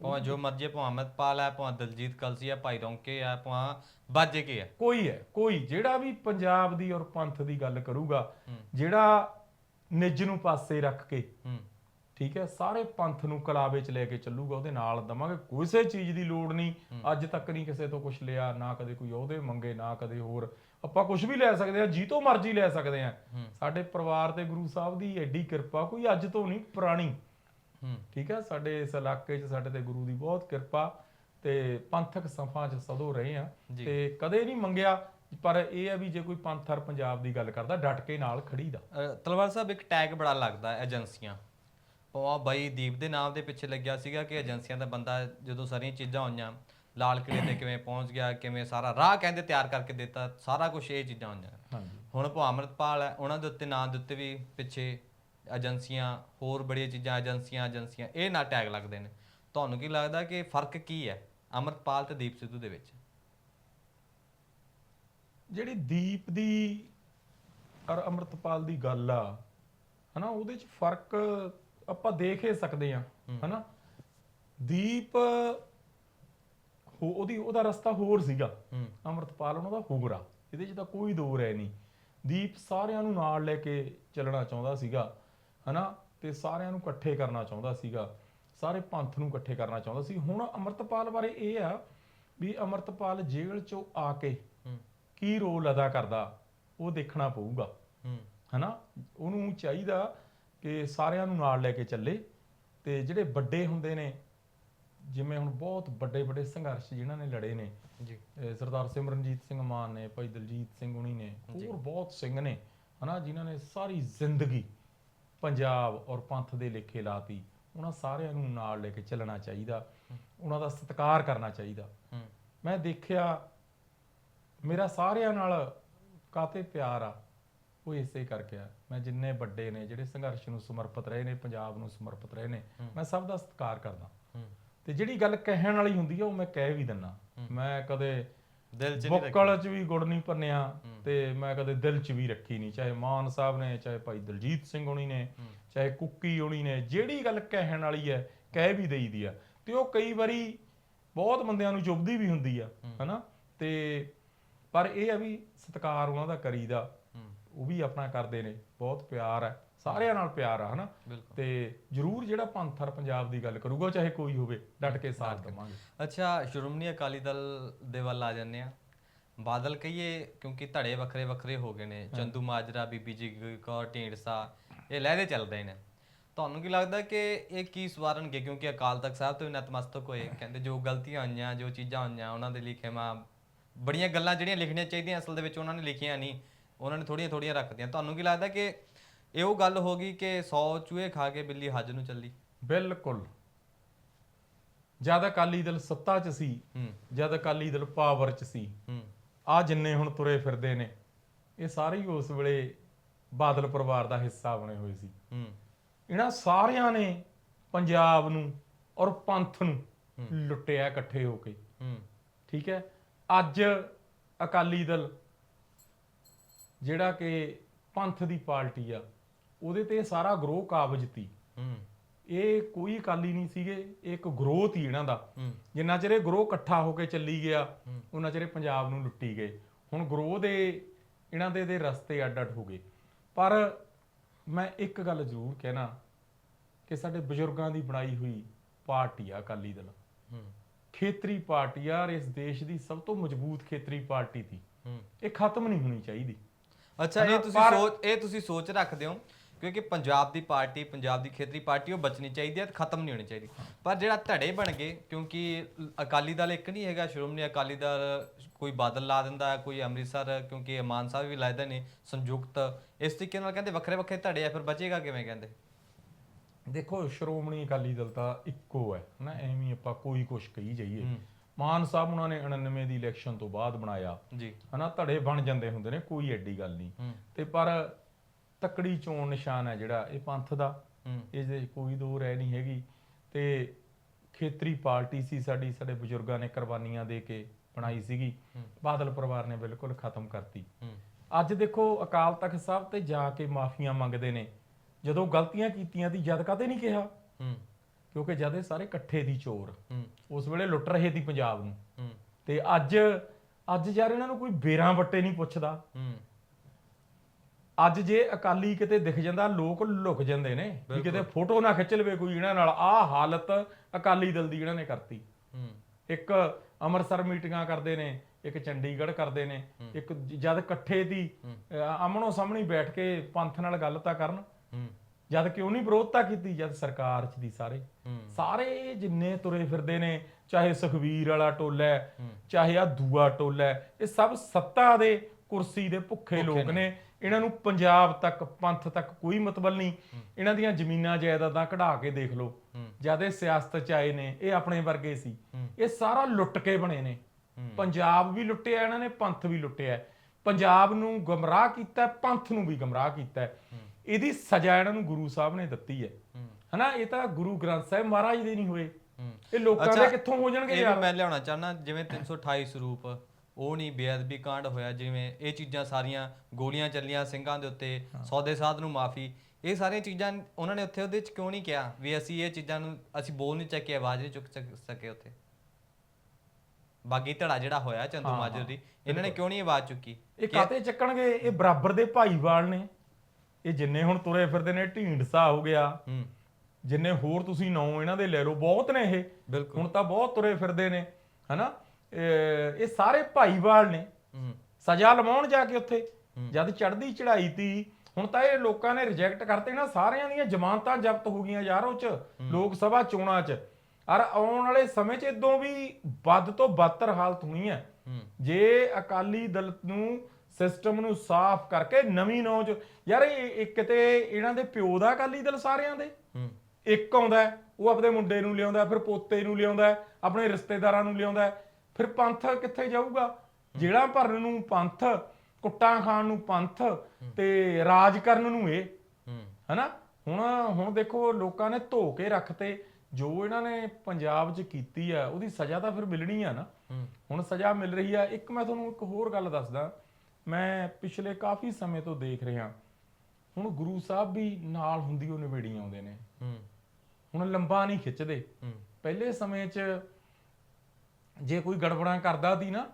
[SPEAKER 1] ਭਾਵੇਂ ਜੋ ਮਰਜ਼ੀ ਹੈ, ਭਾਵੇਂ ਅਮਰਤਪਾਲ ਹੈ ਭਾਵੇਂ ਦਲਜੀਤ ਕਲਸੀ ਹੈ ਭਾਈ ਰੌਂਕੇ ਹੈ ਭਾਵੇਂ ਬਾਜੇ ਕੇ ਹੈ
[SPEAKER 2] ਕੋਈ ਹੈ ਕੋਈ। ਜਿਹੜਾ ਵੀ ਪੰਜਾਬ ਦੀ ਔਰ ਪੰਥ ਦੀ ਗੱਲ ਕਰੂਗਾ। ਜਿਹੜਾ ਨਿੱਜ ਨੂੰ ਪਾਸੇ ਰੱਖ ਕੇ
[SPEAKER 1] ਹੂੰ।
[SPEAKER 2] ਠੀਕ ਹੈ ਸਾਰੇ ਪੰਥ ਨੂੰ ਕਲਾਵੇ ਚ ਲੈ ਕੇ ਚੱਲੂਗਾ ਉਹਦੇ ਨਾਲ ਦਵਾਂਗੇ। ਕਿਸੇ ਚੀਜ਼ ਦੀ ਲੋੜ ਨਹੀਂ ਅੱਜ ਤੱਕ ਨਹੀਂ ਕਿਸੇ ਤੋਂ ਕੁਝ ਲਿਆ ਨਾ ਕਦੇ ਕੋਈ ਉਹਦੇ ਮੰਗੇ ਨਾ ਕਦੇ ਹੋਰ। ਆਪਾਂ ਕੁਝ ਵੀ ਲੈ ਸਕਦੇ ਆ ਜੀ ਤੋਂ ਮਰਜ਼ੀ ਲੈ ਸਕਦੇ ਆ। ਸਾਡੇ ਪਰਿਵਾਰ ਤੇ ਗੁਰੂ ਸਾਹਿਬ ਦੀ ਐਡੀ ਕਿਰਪਾ ਕੋਈ ਅੱਜ ਤੋਂ ਨਹੀਂ ਪੁਰਾਣੀ। ਠੀਕ ਹੈ ਸਾਡੇ ਇਸ ਇਲਾਕੇ 'ਚ ਸਾਡੇ ਤੇ ਗੁਰੂ ਦੀ ਬਹੁਤ ਕਿਰਪਾ ਤੇ ਪੰਥਕ ਸਫਾਂ 'ਚ ਸਦੋਂ ਰਹੇ ਆ। ਤੇ ਕਦੇ ਨਹੀਂ ਮੰਗਿਆ ਪਰ ਇਹ ਹੈ ਵੀ ਜੇ ਕੋਈ ਪੰਥ ਹਰ ਪੰਜਾਬ ਦੀ ਗੱਲ ਕਰਦਾ ਡਟ ਕੇ ਨਾਲ ਖੜੀ ਦਾ
[SPEAKER 1] ਤਲਵਾਰ ਸਾਹਿਬ ਇੱਕ ਟੈਗ ਬੜਾ ਲੱਗਦਾ ਏਜੰਸੀਆਂ। ਭਾਵੇਂ ਬਾਈ ਦੀਪ ਦੇ ਨਾਮ ਦੇ ਪਿੱਛੇ ਲੱਗਿਆ ਸੀਗਾ ਕਿ ਏਜੰਸੀਆਂ ਦਾ ਬੰਦਾ ਜਦੋਂ ਸਾਰੀਆਂ ਚੀਜ਼ਾਂ ਹੋਈਆਂ ਲਾਲ ਕਿਲੇ ਤੇ ਕਿਵੇਂ ਪਹੁੰਚ ਗਿਆ ਕਿਵੇਂ ਸਾਰਾ ਰਾਹ ਕਹਿੰਦੇ ਤਿਆਰ ਕਰਕੇ ਦਿੱਤਾ ਸਾਰਾ ਕੁਝ ਇਹ ਚੀਜ਼ਾਂ ਹੋਈਆਂ।
[SPEAKER 2] ਹਾਂਜੀ।
[SPEAKER 1] ਹੁਣ ਭਾਵੇਂ ਅਮਰਤਪਾਲ ਹੈ ਉਹਨਾਂ ਦੇ ਉੱਤੇ ਨਾਂ ਦੇ ਉੱਤੇ ਵੀ ਪਿੱਛੇ ਏਜੰਸੀਆਂ ਹੋਰ ਬੜੀਆਂ ਚੀਜ਼ਾਂ ਏਜੰਸੀਆਂ ਏਜੰਸੀਆਂ ਇਹ ਨਾ ਟੈਗ ਲੱਗਦੇ ਨੇ। ਤੁਹਾਨੂੰ ਕੀ ਲੱਗਦਾ ਕਿ ਫ਼ਰਕ ਕੀ ਹੈ ਅਮਰਤਪਾਲ ਤੇ ਦੀਪ ਸਿੱਧੂ ਦੇ ਵਿੱਚ?
[SPEAKER 2] ਜਿਹੜੀ ਦੀਪ ਦੀ ਔਰ ਅੰਮ੍ਰਿਤਪਾਲ ਦੀ ਗੱਲ ਆ ਹਨਾ ਉਹਦੇ ਚ ਫ਼ਰਕ ਆਪਾਂ ਦੇਖ ਹੀ ਸਕਦੇ ਆ ਹਨਾ। ਦੀਪ ਹੋ- ਉਹਦੀ ਉਹਦਾ ਰਸਤਾ ਹੋਰ ਸੀਗਾ। ਅੰਮ੍ਰਿਤਪਾਲ ਉਹਨਾਂ ਦਾ ਹੋਰ ਆ ਇਹਦੇ ਚ ਤਾਂ ਕੋਈ ਦੋ ਰਹਿ ਨਹੀਂ। ਦੀਪ ਸਾਰਿਆਂ ਨੂੰ ਨਾਲ ਲੈ ਕੇ ਚੱਲਣਾ ਚਾਹੁੰਦਾ ਸੀਗਾ। ਹਨਾ? ਤੇ ਸਾਰਿਆਂ ਨੂੰ ਇਕੱਠੇ ਕਰਨਾ ਚਾਹੁੰਦਾ ਸੀਗਾ। ਸਾਰੇ ਪੰਥ ਨੂੰ ਇਕੱਠੇ ਕਰਨਾ ਚਾਹੁੰਦਾ ਸੀ। ਹੁਣ ਅੰਮ੍ਰਿਤਪਾਲ ਬਾਰੇ ਇਹ ਆ ਵੀ ਅੰਮ੍ਰਿਤਪਾਲ ਜੇਲ੍ਹ ਚੋਂ ਆ ਕੇ ਕੀ ਰੋਲ ਅਦਾ ਕਰਦਾ ਉਹ ਦੇਖਣਾ ਪਊਗਾ। ਹਨਾ? ਉਹਨੂੰ ਚਾਹੀਦਾ ਕਿ ਸਾਰਿਆਂ ਨੂੰ ਨਾਲ ਲੈ ਕੇ ਚੱਲੇ ਤੇ ਜਿਹੜੇ ਵੱਡੇ ਹੁੰਦੇ ਨੇ ਜਿਵੇਂ ਹੁਣ ਬਹੁਤ ਵੱਡੇ ਵੱਡੇ ਸੰਘਰਸ਼ ਜਿਨ੍ਹਾਂ ਨੇ ਲੜੇ ਨੇ
[SPEAKER 1] ਜੀ।
[SPEAKER 2] ਸਰਦਾਰ ਸਿਮਰਨਜੀਤ ਸਿੰਘ ਮਾਨ ਨੇ ਭਾਈ ਦਲਜੀਤ ਸਿੰਘ ਹੁਣੀ ਨੇ ਹੋਰ ਬਹੁਤ ਸਿੰਘ ਨੇ ਹਨਾ? ਜਿਨ੍ਹਾਂ ਨੇ ਸਾਰੀ ਜ਼ਿੰਦਗੀ ਪੰਜਾਬ ਔਰ ਪੰਥ ਦੇ ਲੇਖੇ ਲਾਤੀ ਉਹਨਾਂ ਸਾਰਿਆਂ ਨੂੰ ਨਾਲ ਲੈ ਕੇ ਚੱਲਣਾ ਚਾਹੀਦਾ। ਉਹਨਾਂ ਦਾ ਸਤਿਕਾਰ ਕਰਨਾ ਚਾਹੀਦਾ। ਮੈਂ ਦੇਖਿਆ ਮੇਰਾ ਸਾਰਿਆਂ ਨਾਲ ਕਾਤੇ ਪਿਆਰ ਆ ਉਹ ਇਸੇ ਕਰਕੇ ਆ। ਮੈਂ ਜਿੰਨੇ ਵੱਡੇ ਨੇ ਜਿਹੜੇ ਸੰਘਰਸ਼ ਨੂੰ ਸਮਰਪਿਤ ਰਹੇ ਨੇ ਪੰਜਾਬ ਨੂੰ ਸਮਰਪਿਤ ਰਹੇ ਨੇ ਮੈਂ ਸਭ ਦਾ ਸਤਿਕਾਰ ਕਰਦਾ। ਤੇ ਜਿਹੜੀ ਗੱਲ ਕਹਿਣ ਵਾਲੀ ਹੁੰਦੀ ਆ ਉਹ ਮੈਂ ਕਹਿ ਵੀ ਦਿੰਨਾ। ਮੈਂ ਕਦੇ
[SPEAKER 1] ਦਿਲ 'ਚ ਨਹੀਂ ਰੱਖੀ।
[SPEAKER 2] ਬੁੱਕਲ 'ਚ ਵੀ ਗੁੜ ਨਹੀਂ ਭੰਨਿਆ ਤੇ ਮੈਂ ਕਦੇ ਦਿਲ 'ਚ ਵੀ ਰੱਖੀ ਨਹੀਂ ਚਾਹੇ ਮਾਨ ਸਾਹਿਬ ਨੇ ਚਾਹੇ ਭਾਈ ਦਲਜੀਤ ਸਿੰਘ ਹੋਣੀ ਨੇ ਚਾਹੇ ਕੁੱਕੀ ਹੋਣੀ ਨੇ ਜਿਹੜੀ ਗੱਲ ਕਹਿਣ ਵਾਲੀ ਹੈ ਕਹਿ ਵੀ ਦੇਈਦੀ ਆ। ਤੇ ਉਹ ਕਈ ਵਾਰੀ ਬਹੁਤ ਬੰਦਿਆਂ ਨੂੰ ਚੁੱਭਦੀ ਵੀ ਹੁੰਦੀ ਆ ਹਨਾ? ਤੇ ਪਰ ਇਹ ਆ ਵੀ ਸਤਿਕਾਰ ਉਹਨਾਂ ਦਾ ਕਰੀਦਾ ਉਹ ਵੀ ਆਪਣਾ ਕਰਦੇ ਨੇ ਬਹੁਤ ਪਿਆਰ ਹੈ। ਸਾਰਿਆਂ ਨਾਲ ਪਿਆਰ ਆ ਹਨਾ? ਤੇ ਜਰੂਰ ਜਿਹੜਾ ਪੰਥਰ ਪੰਜਾਬ ਦੀ ਗੱਲ ਕਰੂਗਾ ਚਾਹੇ ਕੋਈ ਹੋਵੇ ਡਟ ਕੇ ਸਾਥ ਦੇਵਾਂਗੇ।
[SPEAKER 1] ਅੱਛਾ ਸ਼੍ਰੋਮਣੀ ਅਕਾਲੀ ਦਲ ਦੇ ਵੱਲ ਆ ਜੰਨੇ ਆ। ਬਾਦਲ ਕਹੀਏ ਕਿਉਂਕਿ ਧੜੇ ਵੱਖਰੇ ਵੱਖਰੇ ਹੋ ਗਏ ਨੇ। ਚੰਦੂ ਮਾਜਰਾ ਬੀਬੀ ਜੀ ਕੌਰ ਢੀਂਡਸਾ ਇਹ ਲਹਿਦੇ ਚੱਲਦੇ ਨੇ। ਤੁਹਾਨੂੰ ਕੀ ਲੱਗਦਾ ਕਿ ਇਹ ਕੀ ਸਵਾਰਨਗੇ? ਕਿਉਂਕਿ ਅਕਾਲ ਤਖਤ ਸਾਹਿਬ ਤੋਂ ਨਤਮਸਤਕ ਹੋਏ। ਕਹਿੰਦੇ ਜੋ ਗਲਤੀਆਂ ਹੋਈਆਂ ਜੋ ਚੀਜ਼ਾਂ ਹੋਈਆਂ ਉਹਨਾਂ ਦੇ ਲਿਖੇ ਮਾ ਬੜੀਆਂ ਗੱਲਾਂ ਜਿਹੜੀਆਂ ਲਿਖਣੀਆਂ ਚਾਹੀਦੀਆਂ ਅਸਲ ਦੇ ਵਿੱਚ ਉਹਨਾਂ ਨੇ ਲਿਖੀਆਂ ਨਹੀਂ। ਉਹਨਾਂ ਨੇ ਥੋੜੀਆਂ ਥੋੜੀਆਂ ਰੱਖਦੀਆਂ ਤੁਹਾਨੂੰ ਕੀ ਲੱਗਦਾ ਕਿ ਇਹ ਉਹ ਗੱਲ ਹੋ ਗਈ ਕਿ 100 ਚੂਹੇ ਖਾ ਕੇ ਬਿੱਲੀ ਹੱਜ ਨੂੰ ਚੱਲੀ।
[SPEAKER 2] ਬਿਲਕੁਲ। ਜਦ ਅਕਾਲੀ ਦਲ ਸੱਤਾ 'ਚ ਸੀ
[SPEAKER 1] ਹੂੰ।
[SPEAKER 2] ਜਦ ਅਕਾਲੀ ਦਲ ਪਾਵਰ 'ਚ ਸੀ
[SPEAKER 1] ਹੂੰ।
[SPEAKER 2] ਆ ਜਿੰਨੇ ਹੁਣ ਤੁਰੇ ਫਿਰਦੇ ਨੇ ਇਹ ਸਾਰੇ ਹੀ ਉਸ ਵੇਲੇ ਬਾਦਲ ਪਰਿਵਾਰ ਦਾ ਹਿੱਸਾ ਬਣੇ ਹੋਏ ਸੀ।
[SPEAKER 1] ਹੂੰ।
[SPEAKER 2] ਇਹਨਾਂ ਸਾਰਿਆਂ ਨੇ ਪੰਜਾਬ ਨੂੰ ਔਰ ਪੰਥ ਨੂੰ ਲੁੱਟਿਆ ਇਕੱਠੇ ਹੋ ਕੇ।
[SPEAKER 1] ਹੂੰ।
[SPEAKER 2] ਠੀਕ ਹੈ? ਅੱਜ ਅਕਾਲੀ ਦਲ ਜਿਹੜਾ ਕਿ ਪੰਥ ਦੀ ਪਾਰਟੀ ਆ ਉਹਦੇ ਤੇ ਸਾਰਾ ਗਰੋਹ ਕਾਬਜ ਤੀ
[SPEAKER 1] ਹੂੰ।
[SPEAKER 2] ਇਹ ਕੋਈ ਅਕਾਲੀ ਨਹੀਂ ਸੀਗੇ ਇਹ ਇੱਕ ਗਰੋਹ ਤੀ ਇਹਨਾਂ ਦਾ।
[SPEAKER 1] ਹੂੰ।
[SPEAKER 2] ਜਿੰਨਾ ਚਿਰ ਇਹ ਗਰੋਹ ਇਕੱਠਾ ਹੋ ਕੇ ਚੱਲੀ ਗਿਆ ਉਹਨਾਂ ਚਿਰ ਪੰਜਾਬ ਨੂੰ ਲੁੱਟੀ ਗਏ। ਹੁਣ ਗਰੋਹ ਦੇ ਇਹਨਾਂ ਦੇ ਦੇ ਰਸਤੇ ਅੱਡ ਅੱਡ ਹੋ ਗਏ। ਪਰ ਮੈਂ ਇੱਕ ਗੱਲ ਜ਼ਰੂਰ ਕਹਿਣਾ ਕਿ ਸਾਡੇ ਬਜ਼ੁਰਗਾਂ ਦੀ ਬਣਾਈ ਹੋਈ ਪਾਰਟੀ ਆ ਅਕਾਲੀ ਦਲ।
[SPEAKER 1] ਹੂੰ।
[SPEAKER 2] ਖੇਤਰੀ ਪਾਰਟੀ ਆ ਇਸ ਦੇਸ਼ ਦੀ ਸਭ ਤੋਂ ਮਜ਼ਬੂਤ ਖੇਤਰੀ ਪਾਰਟੀ ਸੀ
[SPEAKER 1] ਹੂੰ।
[SPEAKER 2] ਇਹ ਖਤਮ ਨਹੀਂ ਹੋਣੀ ਚਾਹੀਦੀ।
[SPEAKER 1] ਅੱਛਾ ਇਹ ਤੁਸੀਂ ਸੋਚ ਇਹ ਤੁਸੀਂ ਸੋਚ ਰੱਖਦੇ ਹੋ ਕਿਉਂਕਿ ਪੰਜਾਬ ਦੀ ਪਾਰਟੀ ਪੰਜਾਬ ਦੀ ਖੇਤਰੀ ਪਾਰਟੀ ਉਹ ਬਚਣੀ ਚਾਹੀਦੀ ਹੈ ਤੇ ਖਤਮ ਨਹੀਂ ਹੋਣੀ ਚਾਹੀਦੀ। ਪਰ ਜਿਹੜਾ ਧੜੇ ਬਣ ਗਏ ਕਿਉਂਕਿ ਅਕਾਲੀ ਦਲ ਇੱਕ ਨਹੀਂ ਹੈਗਾ ਸ਼੍ਰੋਮਣੀ ਅਕਾਲੀ ਦਲ ਕੋਈ ਬਾਦਲ ਲਾ ਦਿੰਦਾ ਕੋਈ ਅੰਮ੍ਰਿਤਸਰ ਕਿਉਂਕਿ ਮਾਨ ਸਾਹਿਬ ਵੀ ਲਾਇਦੇ ਨੇ ਸੰਯੁਕਤ। ਇਸ ਤਰੀਕੇ ਨਾਲ ਕਹਿੰਦੇ ਵੱਖਰੇ ਵੱਖਰੇ ਧੜੇ ਆ ਫਿਰ ਬਚੇਗਾ ਕਿਵੇਂ ਕਹਿੰਦੇ?
[SPEAKER 2] ਦੇਖੋ ਸ਼੍ਰੋਮਣੀ ਅਕਾਲੀ ਦਲ ਤਾਂ ਇੱਕੋ ਹੈ ਨਾ ਐਵੇਂ ਆਪਾਂ ਕੋਈ ਕੁਛ ਕਹੀ ਜਾਈਏ। ਮਾਨ ਸਾਹਿਬ ਉਹਨਾਂ ਨੇ 99 ਦੀ ਇਲੈਕਸ਼ਨ ਤੋਂ ਬਾਅਦ ਬਣਾਇਆ।
[SPEAKER 1] ਜੀ।
[SPEAKER 2] ਹਨਾ? ਧੜੇ ਬਣ ਜਾਂਦੇ ਹੁੰਦੇ ਨੇ ਕੋਈ ਐਡੀ ਗੱਲ ਨਹੀਂ। ਤੇ ਪਰ ਤਕੜੀ ਚੋਣ ਨਿਸ਼ਾਨ ਹੈ ਜਿਹੜਾ ਇਹ ਪੰਥ ਦਾ।
[SPEAKER 1] ਹੂੰ।
[SPEAKER 2] ਇਸ ਦੇ ਕੋਈ ਦੋ ਰਹਿ ਨਹੀਂ ਹੈਗੀ। ਤੇ ਖੇਤਰੀ ਪਾਰਟੀ ਸੀ ਸਾਡੀ ਸਾਡੇ ਬਜ਼ੁਰਗਾਂ ਨੇ ਕੁਰਬਾਨੀਆਂ ਦੇ ਕੇ ਬਣਾਈ ਸੀਗੀ। ਬਾਦਲ ਪਰਿਵਾਰ ਨੇ ਬਿਲਕੁਲ ਖਤਮ ਕਰਤੀ। ਅੱਜ ਦੇਖੋ ਅਕਾਲ ਤਖਤ ਸਾਹਿਬ ਤੇ ਜਾ ਕੇ ਮਾਫੀਆਂ ਮੰਗਦੇ ਨੇ। ਜਦੋਂ ਗਲਤੀਆਂ ਕੀਤੀਆਂ ਦੀ ਜਦ ਕਦੇ ਨਹੀਂ ਕਿਹਾ? ਕਿਉਂਕਿ ਜਦ ਇਹ ਸਾਰੇ ਇਕੱਠੇ ਦੀ ਚੋਰ। ਉਸ ਵੇਲੇ ਲੁੱਟ ਰਹੇ ਸੀ ਪੰਜਾਬ ਨੂੰ। ਤੇ ਅੱਜ ਅੱਜ ਯਾਰ ਇਹਨਾਂ ਨੂੰ ਕੋਈ ਬੇਰਾਂ ਵੱਟੇ ਨਹੀਂ ਪੁੱਛਦਾ। ਅੱਜ ਜੇ ਅਕਾਲੀ ਕਿਤੇ ਦਿਖ ਜਾਂਦਾ ਲੋਕ ਲੁਕ ਜਾਂਦੇ ਨੇ ਵੀ ਕਿਤੇ ਫੋਟੋ ਨਾ ਖਿੱਚ ਲਵੇ ਕੋਈ ਇਹਨਾਂ ਨਾਲ ਆਹ ਹਾਲਤ ਅਕਾਲੀ ਦਲ ਦੀ ਇਹਨਾਂ ਨੇ ਕਰਤੀ। ਇੱਕ ਅੰਮ੍ਰਿਤਸਰ ਮੀਟਿੰਗਾਂ ਕਰਦੇ ਨੇ ਇੱਕ ਚੰਡੀਗੜ੍ਹ ਕਰਦੇ ਨੇ ਇੱਕ ਜਦ ਇਕੱਠੇ ਦੀ ਆਮਣੋ ਸਾਹਮਣੇ ਬੈਠ ਕੇ ਪੰਥ ਨਾਲ ਗੱਲ ਤਾਂ ਕਰਨ। ਜਦ ਕਿਉਂ ਨਹੀਂ ਵਿਰੋਧਤਾ ਕੀਤੀ ਜਦ ਸਰਕਾਰ ਚ ਦੀ ਸਾਰੇ। ਸਾਰੇ ਜਿੰਨੇ ਤੁਰੇ ਫਿਰਦੇ ਨੇ ਚਾਹੇ ਸੁਖਵੀਰ ਵਾਲਾ ਟੋਲਾ ਚਾਹੇ ਆ ਦੂਆ ਟੋਲਾ ਇਹ ਸਭ ਸੱਤਾ ਦੇ ਕੁਰਸੀ ਦੇ ਭੁੱਖੇ ਲੋਕ ਨੇ। ਇਹਨਾਂ ਨੂੰ ਪੰਜਾਬ ਤੱਕ ਪੰਥ ਤੱਕ ਕੋਈ ਮਤਲਬ ਨਹੀਂ। ਇਹਨਾਂ ਦੀਆਂ ਜ਼ਮੀਨਾਂ ਜਾਇਦਾਦਾਂ ਕਢਾ ਕੇ ਦੇਖ ਲਓ। ਜਦ ਇਹ ਸਿਆਸਤ ਚ ਆਏ ਨੇ ਇਹ ਆਪਣੇ ਵਰਗੇ ਸੀ। ਇਹ ਸਾਰਾ ਲੁੱਟ ਕੇ ਬਣੇ ਨੇ। ਪੰਜਾਬ ਵੀ ਲੁੱਟਿਆ ਇਹਨਾਂ ਨੇ ਪੰਥ ਵੀ ਲੁੱਟਿਆ। ਪੰਜਾਬ ਨੂੰ ਗਮਰਾਹ ਕੀਤਾ ਪੰਥ ਨੂੰ ਵੀ ਗਮਰਾਹ ਕੀਤਾ। ਇਹਦੀ ਸਜ਼ਾ ਇਹਨਾਂ ਨੂੰ ਗੁਰੂ ਸਾਹਿਬ ਨੇ ਦਿੱਤੀ ਹੈ। ਹਨਾ ਇਹ ਤਾਂ ਗੁਰੂ ਗ੍ਰੰਥ ਸਾਹਿਬ ਮਹਾਰਾਜ ਦੇ ਨਹੀਂ ਹੋਏ। ਇਹ ਲੋਕਾਂ ਦੇ ਕਿੱਥੋਂ ਹੋ ਜਾਣਗੇ ਯਾਰ?
[SPEAKER 1] ਮੈਂ ਲਿਆਉਣਾ ਚਾਹਨਾ ਜਿਵੇਂ 328 ਸਰੂਪ ਉਹ ਨਹੀਂ ਬੇਅਦਬੀ ਕਾਂਡ ਹੋਇਆ ਜਿਵੇਂ ਇਹ ਚੀਜ਼ਾਂ ਸਾਰੀਆਂ ਗੋਲੀਆਂ ਚੱਲੀਆਂ ਸਿੰਘਾਂ ਦੇ ਉੱਤੇ ਸੌਦੇ ਸਾਧ ਨੂੰ ਮਾਫੀ ਇਹ ਸਾਰੀਆਂ ਚੀਜ਼ਾਂ ਉਹਨਾਂ ਨੇ ਉੱਥੇ ਉਹਦੇ ਚ ਕਿਉਂ ਨਹੀਂ ਕਿਹਾ ਵੀ ਅਸੀਂ ਇਹ ਚੀਜ਼ਾਂ ਨੂੰ ਅਸੀਂ ਬੋਲ ਨਹੀਂ ਚੱਕੇ ਆਵਾਜ਼ ਨਹੀਂ ਚੁੱਕ ਸਕ- ਉੱਥੇ? ਬਾਗੀ ਧੜਾ ਜਿਹੜਾ ਹੋਇਆ ਚੰਦੂ ਮਾਜਰ ਦੀ ਇਹਨਾਂ ਨੇ ਕਿਉਂ ਨਹੀਂ ਆਵਾਜ਼ ਚੁੱਕੀ?
[SPEAKER 2] ਇਹ ਕਾਤੇ ਚੱਕਣਗੇ? ਇਹ ਬਰਾਬਰ ਦੇ ਭਾਈਵਾਲ ਨੇ। ਇਹ ਜਿੰਨੇ ਹੁਣ ਤੁਰੇ ਫਿਰਦੇ ਨੇ ਢੀਂਡਸਾ ਹੋ ਗਿਆ। ਜਿੰਨੇ ਹੋਰ ਤੁਸੀਂ ਨਾਂ ਇਹਨਾਂ ਦੇ ਲੈ ਲਓ ਬਹੁਤ ਨੇ ਇਹ। ਹੁਣ ਤਾਂ ਬਹੁਤ ਤੁਰੇ ਫਿਰਦੇ ਨੇ ਹਨਾ? ਇਹ ਸਾਰੇ ਭਾਈਵਾਲ ਨੇ। ਸਜ਼ਾ ਲਵਾਉਣ ਜਾ ਕੇ ਉੱਥੇ। ਜਦ ਚੜਦੀ ਚੜਾਈ ਤੀ ਹੁਣ ਤਾਂ ਇਹ ਲੋਕਾਂ ਨੇ ਰਿਜੈਕਟ ਕਰਤੇ ਨਾ ਸਾਰਿਆਂ ਦੀਆਂ ਜ਼ਮਾਨਤਾਂ ਜ਼ਬਤ ਹੋ ਗਈਆਂ ਯਾਰ ਉਹ ਚ ਲੋਕ ਸਭਾ ਚੋਣਾਂ ਚ। ਔਰ ਆਉਣ ਵਾਲੇ ਸਮੇਂ ਚ ਇਦੋਂ ਵੀ ਵੱਧ ਤੋਂ ਬਦਤਰ ਹਾਲਤ ਹੋਣੀ ਹੈ। ਜੇ ਅਕਾਲੀ ਦਲ ਨੂੰ ਸਿਸਟਮ ਨੂੰ ਸਾਫ਼ ਕਰਕੇ ਨਵੀਂ ਨੌਜ ਯਾਰ ਇਹ ਇੱਕ ਤੇ ਇਹਨਾਂ ਦੇ ਪਿਓ ਦਾ ਅਕਾਲੀ ਦਲ ਸਾਰਿਆਂ ਦੇ। ਇੱਕ ਆਉਂਦਾ ਉਹ ਆਪਣੇ ਮੁੰਡੇ ਨੂੰ ਲਿਆਉਂਦਾ ਫਿਰ ਪੋਤੇ ਨੂੰ ਲਿਆਉਂਦਾ ਆਪਣੇ ਰਿਸ਼ਤੇਦਾਰਾਂ ਨੂੰ ਲਿਆਉਂਦਾ ਫਿਰ ਪੰਥ ਕਿੱਥੇ ਜਾਊਗਾ? ਜਿਹੜਾ ਭਰਨ ਨੂੰ ਪੰਥ ਕੁੱਟਾਂ ਖਾਣ ਨੂੰ ਪੰਥ ਤੇ ਰਾਜ ਕਰਨ ਨੂੰ ਇਹ। ਹਨਾ? ਹੁਣ ਹੁਣ ਦੇਖੋ ਲੋਕਾਂ ਨੇ ਧੋ ਕੇ ਰੱਖਤੇ ਜੋ ਇਹਨਾਂ ਨੇ ਪੰਜਾਬ 'ਚ ਕੀਤੀ ਆ ਉਹਦੀ ਸਜ਼ਾ ਤਾਂ ਫਿਰ ਮਿਲਣੀ ਆ ਨਾ। ਹੁਣ ਸਜ਼ਾ ਮਿਲ ਰਹੀ ਆ। ਇੱਕ ਮੈਂ ਤੁਹਾਨੂੰ ਇੱਕ ਹੋਰ ਗੱਲ ਦੱਸਦਾ। ਮੈਂ ਪਿਛਲੇ ਕਾਫੀ ਸਮੇਂ ਤੋਂ ਦੇਖ ਰਿਹਾ। ਹੁਣ ਗੁਰੂ ਸਾਹਿਬ ਵੀ ਨਾਲ ਹੁੰਦੀ ਉਹ ਨਿਬੇੜੀ ਆਉਂਦੇ ਨੇ। ਹੁਣ ਲੰਬਾ ਨਹੀਂ ਖਿੱਚਦੇ। ਪਹਿਲੇ ਸਮੇਂ 'ਚ ਜੇ ਕੋਈ ਗੜਬੜਾਂ ਕਰਦਾ ਸੀ ਨਾ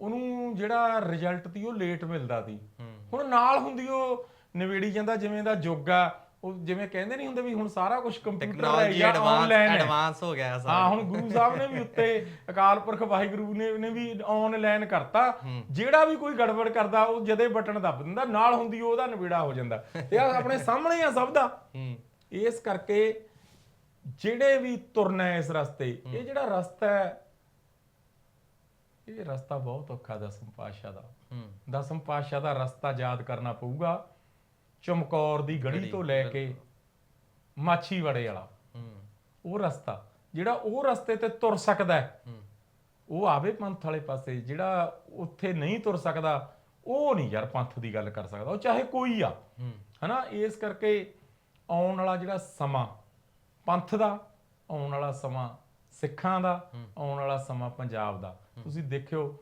[SPEAKER 2] ਉਹਨੂੰ ਜਿਹੜਾ ਰਿਜ਼ਲਟ ਸੀ ਉਹ ਲੇਟ ਮਿਲਦਾ ਸੀ।
[SPEAKER 1] ਹੂੰ।
[SPEAKER 2] ਹੁਣ ਨਾਲ ਹੁੰਦੀ ਉਹ ਨਿਬੇੜੀ ਜਾਂਦਾ ਜਿਵੇਂ ਦਾ ਯੁੱਗ ਆ ਉਹ ਜਿਵੇਂ ਕਹਿੰਦੇ ਨਹੀਂ ਹੁੰਦੇ ਵੀ ਹੁਣ ਸਾਰਾ ਕੁਝ ਕੰਪਿਊਟਰ ਹੈ
[SPEAKER 1] ਐਡਵਾਂਸ
[SPEAKER 2] ਆਨਲਾਈਨ ਹੈ।
[SPEAKER 1] ਐਡਵਾਂਸ ਹੋ ਗਿਆ ਸਾਰਾ।
[SPEAKER 2] ਹਾਂ ਹੁਣ ਗੁਰੂ ਸਾਹਿਬ ਨੇ ਵੀ ਉੱਤੇ ਅਕਾਲ ਪੁਰਖ ਵਾਹਿਗੁਰੂ ਨੇ ਨੇ ਵੀ ਆਨਲਾਈਨ ਕਰਤਾ। ਜਿਹੜਾ ਵੀ ਕੋਈ ਗੜਬੜ ਕਰਦਾ ਉਹ ਜਦੇ ਬਟਨ ਦੱਬ ਦਿੰਦਾ ਨਾਲ ਹੁੰਦੀ ਉਹ ਉਹਦਾ ਨਿਬੇੜਾ ਹੋ ਜਾਂਦਾ। ਤੇ ਆ ਆਪਣੇ ਸਾਹਮਣੇ ਆ ਸਭ ਦਾ। ਇਸ ਕਰਕੇ ਜਿਹੜੇ ਵੀ ਤੁਰਨਾ ਇਸ ਰਸਤੇ ਇਹ ਜਿਹੜਾ ਰਸਤਾ ਹੈ ਇਹ ਰਸਤਾ ਬਹੁਤ ਔਖਾ ਦਸਮ ਪਾਤਸ਼ਾਹ ਦਾ।
[SPEAKER 1] ਹੂੰ।
[SPEAKER 2] ਦਸਮ ਪਾਤਸ਼ਾਹ ਦਾ ਰਸਤਾ ਯਾਦ ਕਰਨਾ ਪਊਗਾ। ਚਮਕੌਰ ਦੀ ਗੜੀ ਤੋਂ ਲੈ ਕੇ ਮਾਛੀਵਾੜੇ ਵਾਲਾ।
[SPEAKER 1] ਹੂੰ।
[SPEAKER 2] ਉਹ ਰਸਤਾ ਜਿਹੜਾ ਉਹ ਰਸਤੇ ਤੇ ਤੁਰ ਸਕਦਾ ਹੈ
[SPEAKER 1] ਹੂੰ।
[SPEAKER 2] ਉਹ ਆਵੇ ਪੰਥ ਵਾਲੇ ਪਾਸੇ ਜਿਹੜਾ ਉੱਥੇ ਨਹੀਂ ਤੁਰ ਸਕਦਾ ਉਹ ਨਹੀਂ ਯਾਰ ਪੰਥ ਦੀ ਗੱਲ ਕਰ ਸਕਦਾ। ਉਹ ਚਾਹੇ ਕੋਈ ਆ।
[SPEAKER 1] ਹੂੰ।
[SPEAKER 2] ਹਨਾ ਇਸ ਕਰਕੇ ਆਉਣ ਵਾਲਾ ਜਿਹੜਾ ਸਮਾਂ ਪੰਥ ਦਾ ਆਉਣ ਵਾਲਾ ਸਮਾਂ ਸਿੱਖਾਂ ਦਾ ਆਉਣ ਵਾਲਾ ਸਮਾਂ ਪੰਜਾਬ ਦਾ। ਤੁਸੀਂ ਦੇਖਿਓ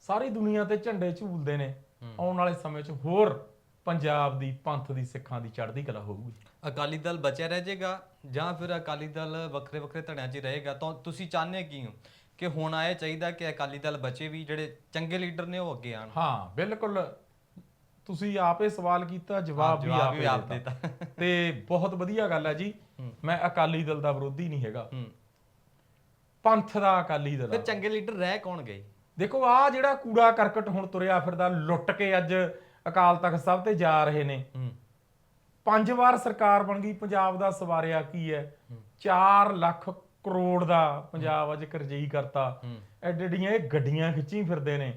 [SPEAKER 2] ਸਾਰੀ ਦੁਨੀਆ ਤੇ ਝੰਡੇ ਝੂਲਦੇ ਨੇ। ਆਉਣ ਵਾਲੇ ਸਮੇਂ 'ਚ ਹੋਰ ਪੰਜਾਬ ਦੀ ਪੰਥ ਦੀ ਸਿੱਖਾਂ ਦੀ ਚੜ੍ਹਦੀ ਕਲਾ ਹੋਊਗੀ।
[SPEAKER 1] ਅਕਾਲੀ ਦਲ ਬਚਿਆ ਰਹਿ ਜਾਏਗਾ ਜਾਂ ਫਿਰ ਅਕਾਲੀ ਦਲ ਵੱਖਰੇ ਵੱਖਰੇ ਧੜਿਆਂ 'ਚ ਰਹੇਗਾ? ਤਾਂ ਤੁਸੀਂ ਚਾਹੁੰਦੇ ਕੀ ਹੋ? ਕਿ ਹੁਣ ਆਏ ਚਾਹੀਦਾ ਕਿ ਅਕਾਲੀ ਦਲ ਬਚੇ ਵੀ ਜਿਹੜੇ ਚੰਗੇ ਲੀਡਰ ਨੇ ਉਹ ਅੱਗੇ ਆਣ
[SPEAKER 2] ਹਾਂ ਬਿਲਕੁਲ। ਤੁਸੀਂ ਆਪੇ ਸਵਾਲ ਕੀਤਾ ਜਵਾਬ ਵੀ ਆਪੇ ਦਿੱਤਾ। ਤੇ ਬਹੁਤ ਵਧੀਆ ਗੱਲ ਹੈ ਜੀ। ਮੈਂ ਅਕਾਲੀ ਦਲ ਦਾ ਵਿਰੋਧੀ ਨਹੀਂ ਹੈਗਾ। ਪੰਥ ਦਾ ਅਕਾਲੀ ਦਲ।
[SPEAKER 1] ਫਿਰ ਚੰਗੇ ਲੀਡਰ ਰਹਿ ਕੌਣ ਗਏ?
[SPEAKER 2] ਦੇਖੋ ਆ ਜਿਹੜਾ ਕੂੜਾ ਕਰਕਟ ਹੁਣ ਤੁਰਿਆ ਫਿਰਦਾ ਲੁੱਟ ਕੇ ਅੱਜ ਅਕਾਲ ਤਖਤ ਸਾਹਿਬ ਤੇ ਜਾ ਰਹੇ ਨੇ। ਪੰਜ ਵਾਰ ਸਰਕਾਰ ਬਣ ਗਈ ਪੰਜਾਬ ਦਾ ਸਵਾਰਿਆ ਕੀ ਹੈ? 4 ਲੱਖ ਕਰੋੜ ਦਾ ਪੰਜਾਬ ਅੱਜ ਕਰਜ਼ਈ ਕਰਤਾ।
[SPEAKER 1] ਹੂੰ।
[SPEAKER 2] ਐਡੇ ਐਡੀਆਂ ਇਹ ਗੱਡੀਆਂ ਖਿੱਚੀ ਫਿਰਦੇ ਨੇ।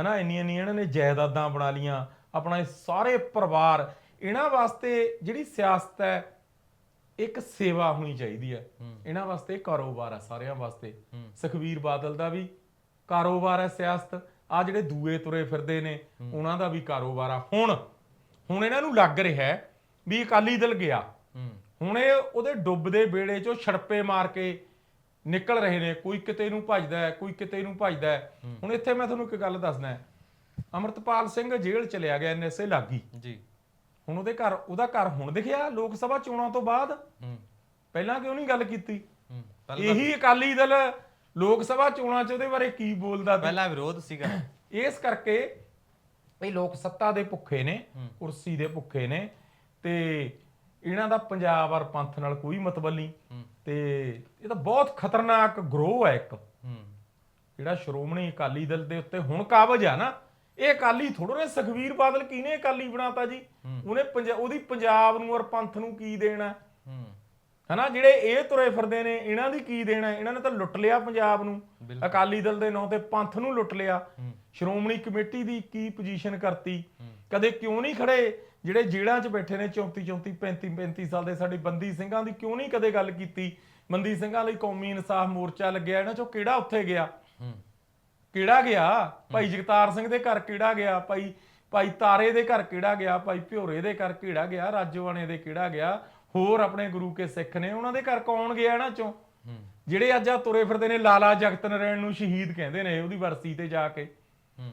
[SPEAKER 2] ਹਨਾ ਇੰਨੀਆਂ ਇੰਨੀਆਂ ਇਹਨਾਂ ਨੇ ਜਾਇਦਾਦਾਂ ਬਣਾ ਲੀਆਂ ਆਪਣਾ ਇਹ ਸਾਰੇ ਪਰਿਵਾਰ ਇਹਨਾਂ ਵਾਸਤੇ ਜਿਹੜੀ ਸਿਆਸਤ ਹੈ ਇੱਕ ਸੇਵਾ ਹੋਣੀ ਚਾਹੀਦੀ ਹੈ। ਇਹਨਾਂ ਵਾਸਤੇ ਕਾਰੋਬਾਰ ਹੈ ਸਾਰਿਆਂ ਵਾਸਤੇ। ਸੁਖਵੀਰ ਬਾਦਲ ਦਾ ਵੀ ਕਾਰੋਬਾਰ ਹੈ ਸਿਆਸਤ। ਆ ਜਿਹੜੇ ਦੂਏ ਤੁਰੇ ਫਿਰਦੇ ਨੇ ਉਹਨਾਂ ਦਾ ਵੀ ਕਾਰੋਬਾਰ ਆ। ਹੁਣ ਹੁਣ ਇਹਨਾਂ ਨੂੰ ਲੱਗ ਰਿਹਾ ਹੈ ਵੀ ਅਕਾਲੀ ਦਲ ਗਿਆ। ਹੁਣ ਇਹ ਉਹਦੇ ਡੁੱਬਦੇ ਬੇੜੇ ਚੋਂ ਛੜਪੇ ਮਾਰ ਕੇ ਨਿਕਲ ਰਹੇ ਨੇ। ਕੋਈ ਕਿਤੇ ਨੂੰ ਭੱਜਦਾ ਹੈ ਕੋਈ ਕਿਤੇ ਨੂੰ ਭੱਜਦਾ ਹੈ। ਹੁਣ ਇੱਥੇ ਮੈਂ ਤੁਹਾਨੂੰ ਇੱਕ ਗੱਲ ਦੱਸਣਾ ਹੈ। ਅਮਰਤਪਾਲ ਸਿੰਘ ਜੇਲ੍ਹ ਚਲਿਆ ਗਿਆ ਐਨਐਸਏ ਲੱਗੀ।
[SPEAKER 1] ਜੀ।
[SPEAKER 2] ਹੁਣ ਉਹਦੇ ਘਰ ਉਹਦਾ ਘਰ ਹੁਣ ਦਿਖਿਆ ਲੋਕ ਸਭਾ ਚੋਣਾਂ ਤੋਂ ਬਾਅਦ।
[SPEAKER 1] ਹੂੰ।
[SPEAKER 2] ਪਹਿਲਾਂ ਕਿਉਂ ਨਹੀਂ ਗੱਲ ਕੀਤੀ?
[SPEAKER 1] ਹੂੰ ਪਹਿਲਾਂ
[SPEAKER 2] ਇਹੀ ਅਕਾਲੀ ਦਲ ਲੋਕ ਸਭਾ ਚੋਣਾਂ 'ਚ ਉਹਦੇ ਬਾਰੇ ਕੀ ਬੋਲਦਾ ਸੀ?
[SPEAKER 1] ਪਹਿਲਾਂ ਵਿਰੋਧ ਸੀਗਾ।
[SPEAKER 2] ਇਸ ਕਰਕੇ ਇਹ ਲੋਕ ਸੱਤਾ ਦੇ ਭੁੱਖੇ ਨੇ ਕੁਰਸੀ ਦੇ ਭੁੱਖੇ ਨੇ ਤੇ ਇਹਨਾਂ ਦਾ ਪੰਜਾਬ ਔਰ ਪੰਥ ਨਾਲ ਕੋਈ ਮਤਲਬ ਨਹੀਂ। ਤੇ ਇਹ ਤਾਂ ਬਹੁਤ ਖਤਰਨਾਕ ਗਰੋਹ ਹੈ ਇੱਕ। ਜਿਹੜਾ ਸ਼੍ਰੋਮਣੀ ਅਕਾਲੀ ਦਲ ਦੇ ਉੱਤੇ ਹੁਣ ਕਾਬਜ ਆ ਨਾ ਇਹ ਅਕਾਲੀ ਥੋੜੋ ਨੇ ਸੁਖਵੀਰ ਬਾਦਲ ਕਿਹਨੇ ਅਕਾਲੀ ਬਣਾਤਾ ਜੀ? ਉਹਨੇ ਉਹਦੀ ਪੰਜਾਬ ਨੂੰ ਔਰ ਪੰਥ ਨੂੰ ਕੀ ਦੇਣਾ? ਹਨਾ ਜਿਹੜੇ ਇਹ ਤੁਰੇ ਫਿਰਦੇ ਨੇ ਇਹਨਾਂ ਦੀ ਕੀ ਦੇਣਾ? ਇਹਨਾਂ ਨੇ ਤਾਂ ਲੁੱਟ ਲਿਆ ਪੰਜਾਬ ਨੂੰ। ਅਕਾਲੀ ਦਲ ਦੇ ਨਾਂ ਤੇ ਪੰਥ ਨੂੰ ਲੁੱਟ ਲਿਆ। ਸ਼੍ਰੋਮਣੀ ਕਮੇਟੀ ਦੀ ਕੀ ਪੋਜੀਸ਼ਨ ਕਰਤੀ? ਕਦੇ ਕਿਉਂ ਨਹੀਂ ਖੜੇ? ਜਿਹੜੇ ਜੇਲ੍ਹਾਂ 'ਚ ਬੈਠੇ ਨੇ 34 34 35 35 ਸਾਲ ਦੇ ਸਾਡੇ ਬੰਦੀ ਸਿੰਘਾਂ ਦੀ ਕਿਉਂ ਨਹੀਂ ਕਦੇ ਗੱਲ ਕੀਤੀ? ਬੰਦੀ ਸਿੰਘਾਂ ਲਈ ਕੌਮੀ ਇਨਸਾਫ ਮੋਰਚਾ ਲੱਗਿਆ ਇਹਨਾਂ 'ਚੋਂ ਕਿਹੜਾ ਉੱਥੇ ਗਿਆ? ਕਿਹੜਾ ਗਿਆ? ਭਾਈ ਜਗਤਾਰ ਸਿੰਘ ਦੇ ਘਰ ਕਿਹੜਾ ਗਿਆ? ਭਾਈ ਭਾਈ ਤਾਰੇ ਦੇ ਘਰ ਕਿਹੜਾ ਗਿਆ? ਭਾਈ ਭਿਓਰੇ ਦੇ ਘਰ ਕਿਹੜਾ ਗਿਆ? ਰਾਜੋਆਣੇ ਦੇ ਕਿਹੜਾ ਗਿਆ? ਹੋਰ ਆਪਣੇ ਗੁਰੂ ਕੇ ਸਿੱਖ ਨੇ ਉਹਨਾਂ ਦੇ ਘਰ ਕੌਣ ਗਿਆ ਇਹਨਾਂ ਚੋਂ? ਜਿਹੜੇ ਅੱਜ ਆ ਤੁਰੇ ਫਿਰਦੇ ਨੇ ਲਾਲਾ ਜਗਤ ਨਰੈਣ ਨੂੰ ਸ਼ਹੀਦ ਕਹਿੰਦੇ ਨੇ ਉਹਦੀ ਵਰਸੀ ਤੇ ਜਾ ਕੇ।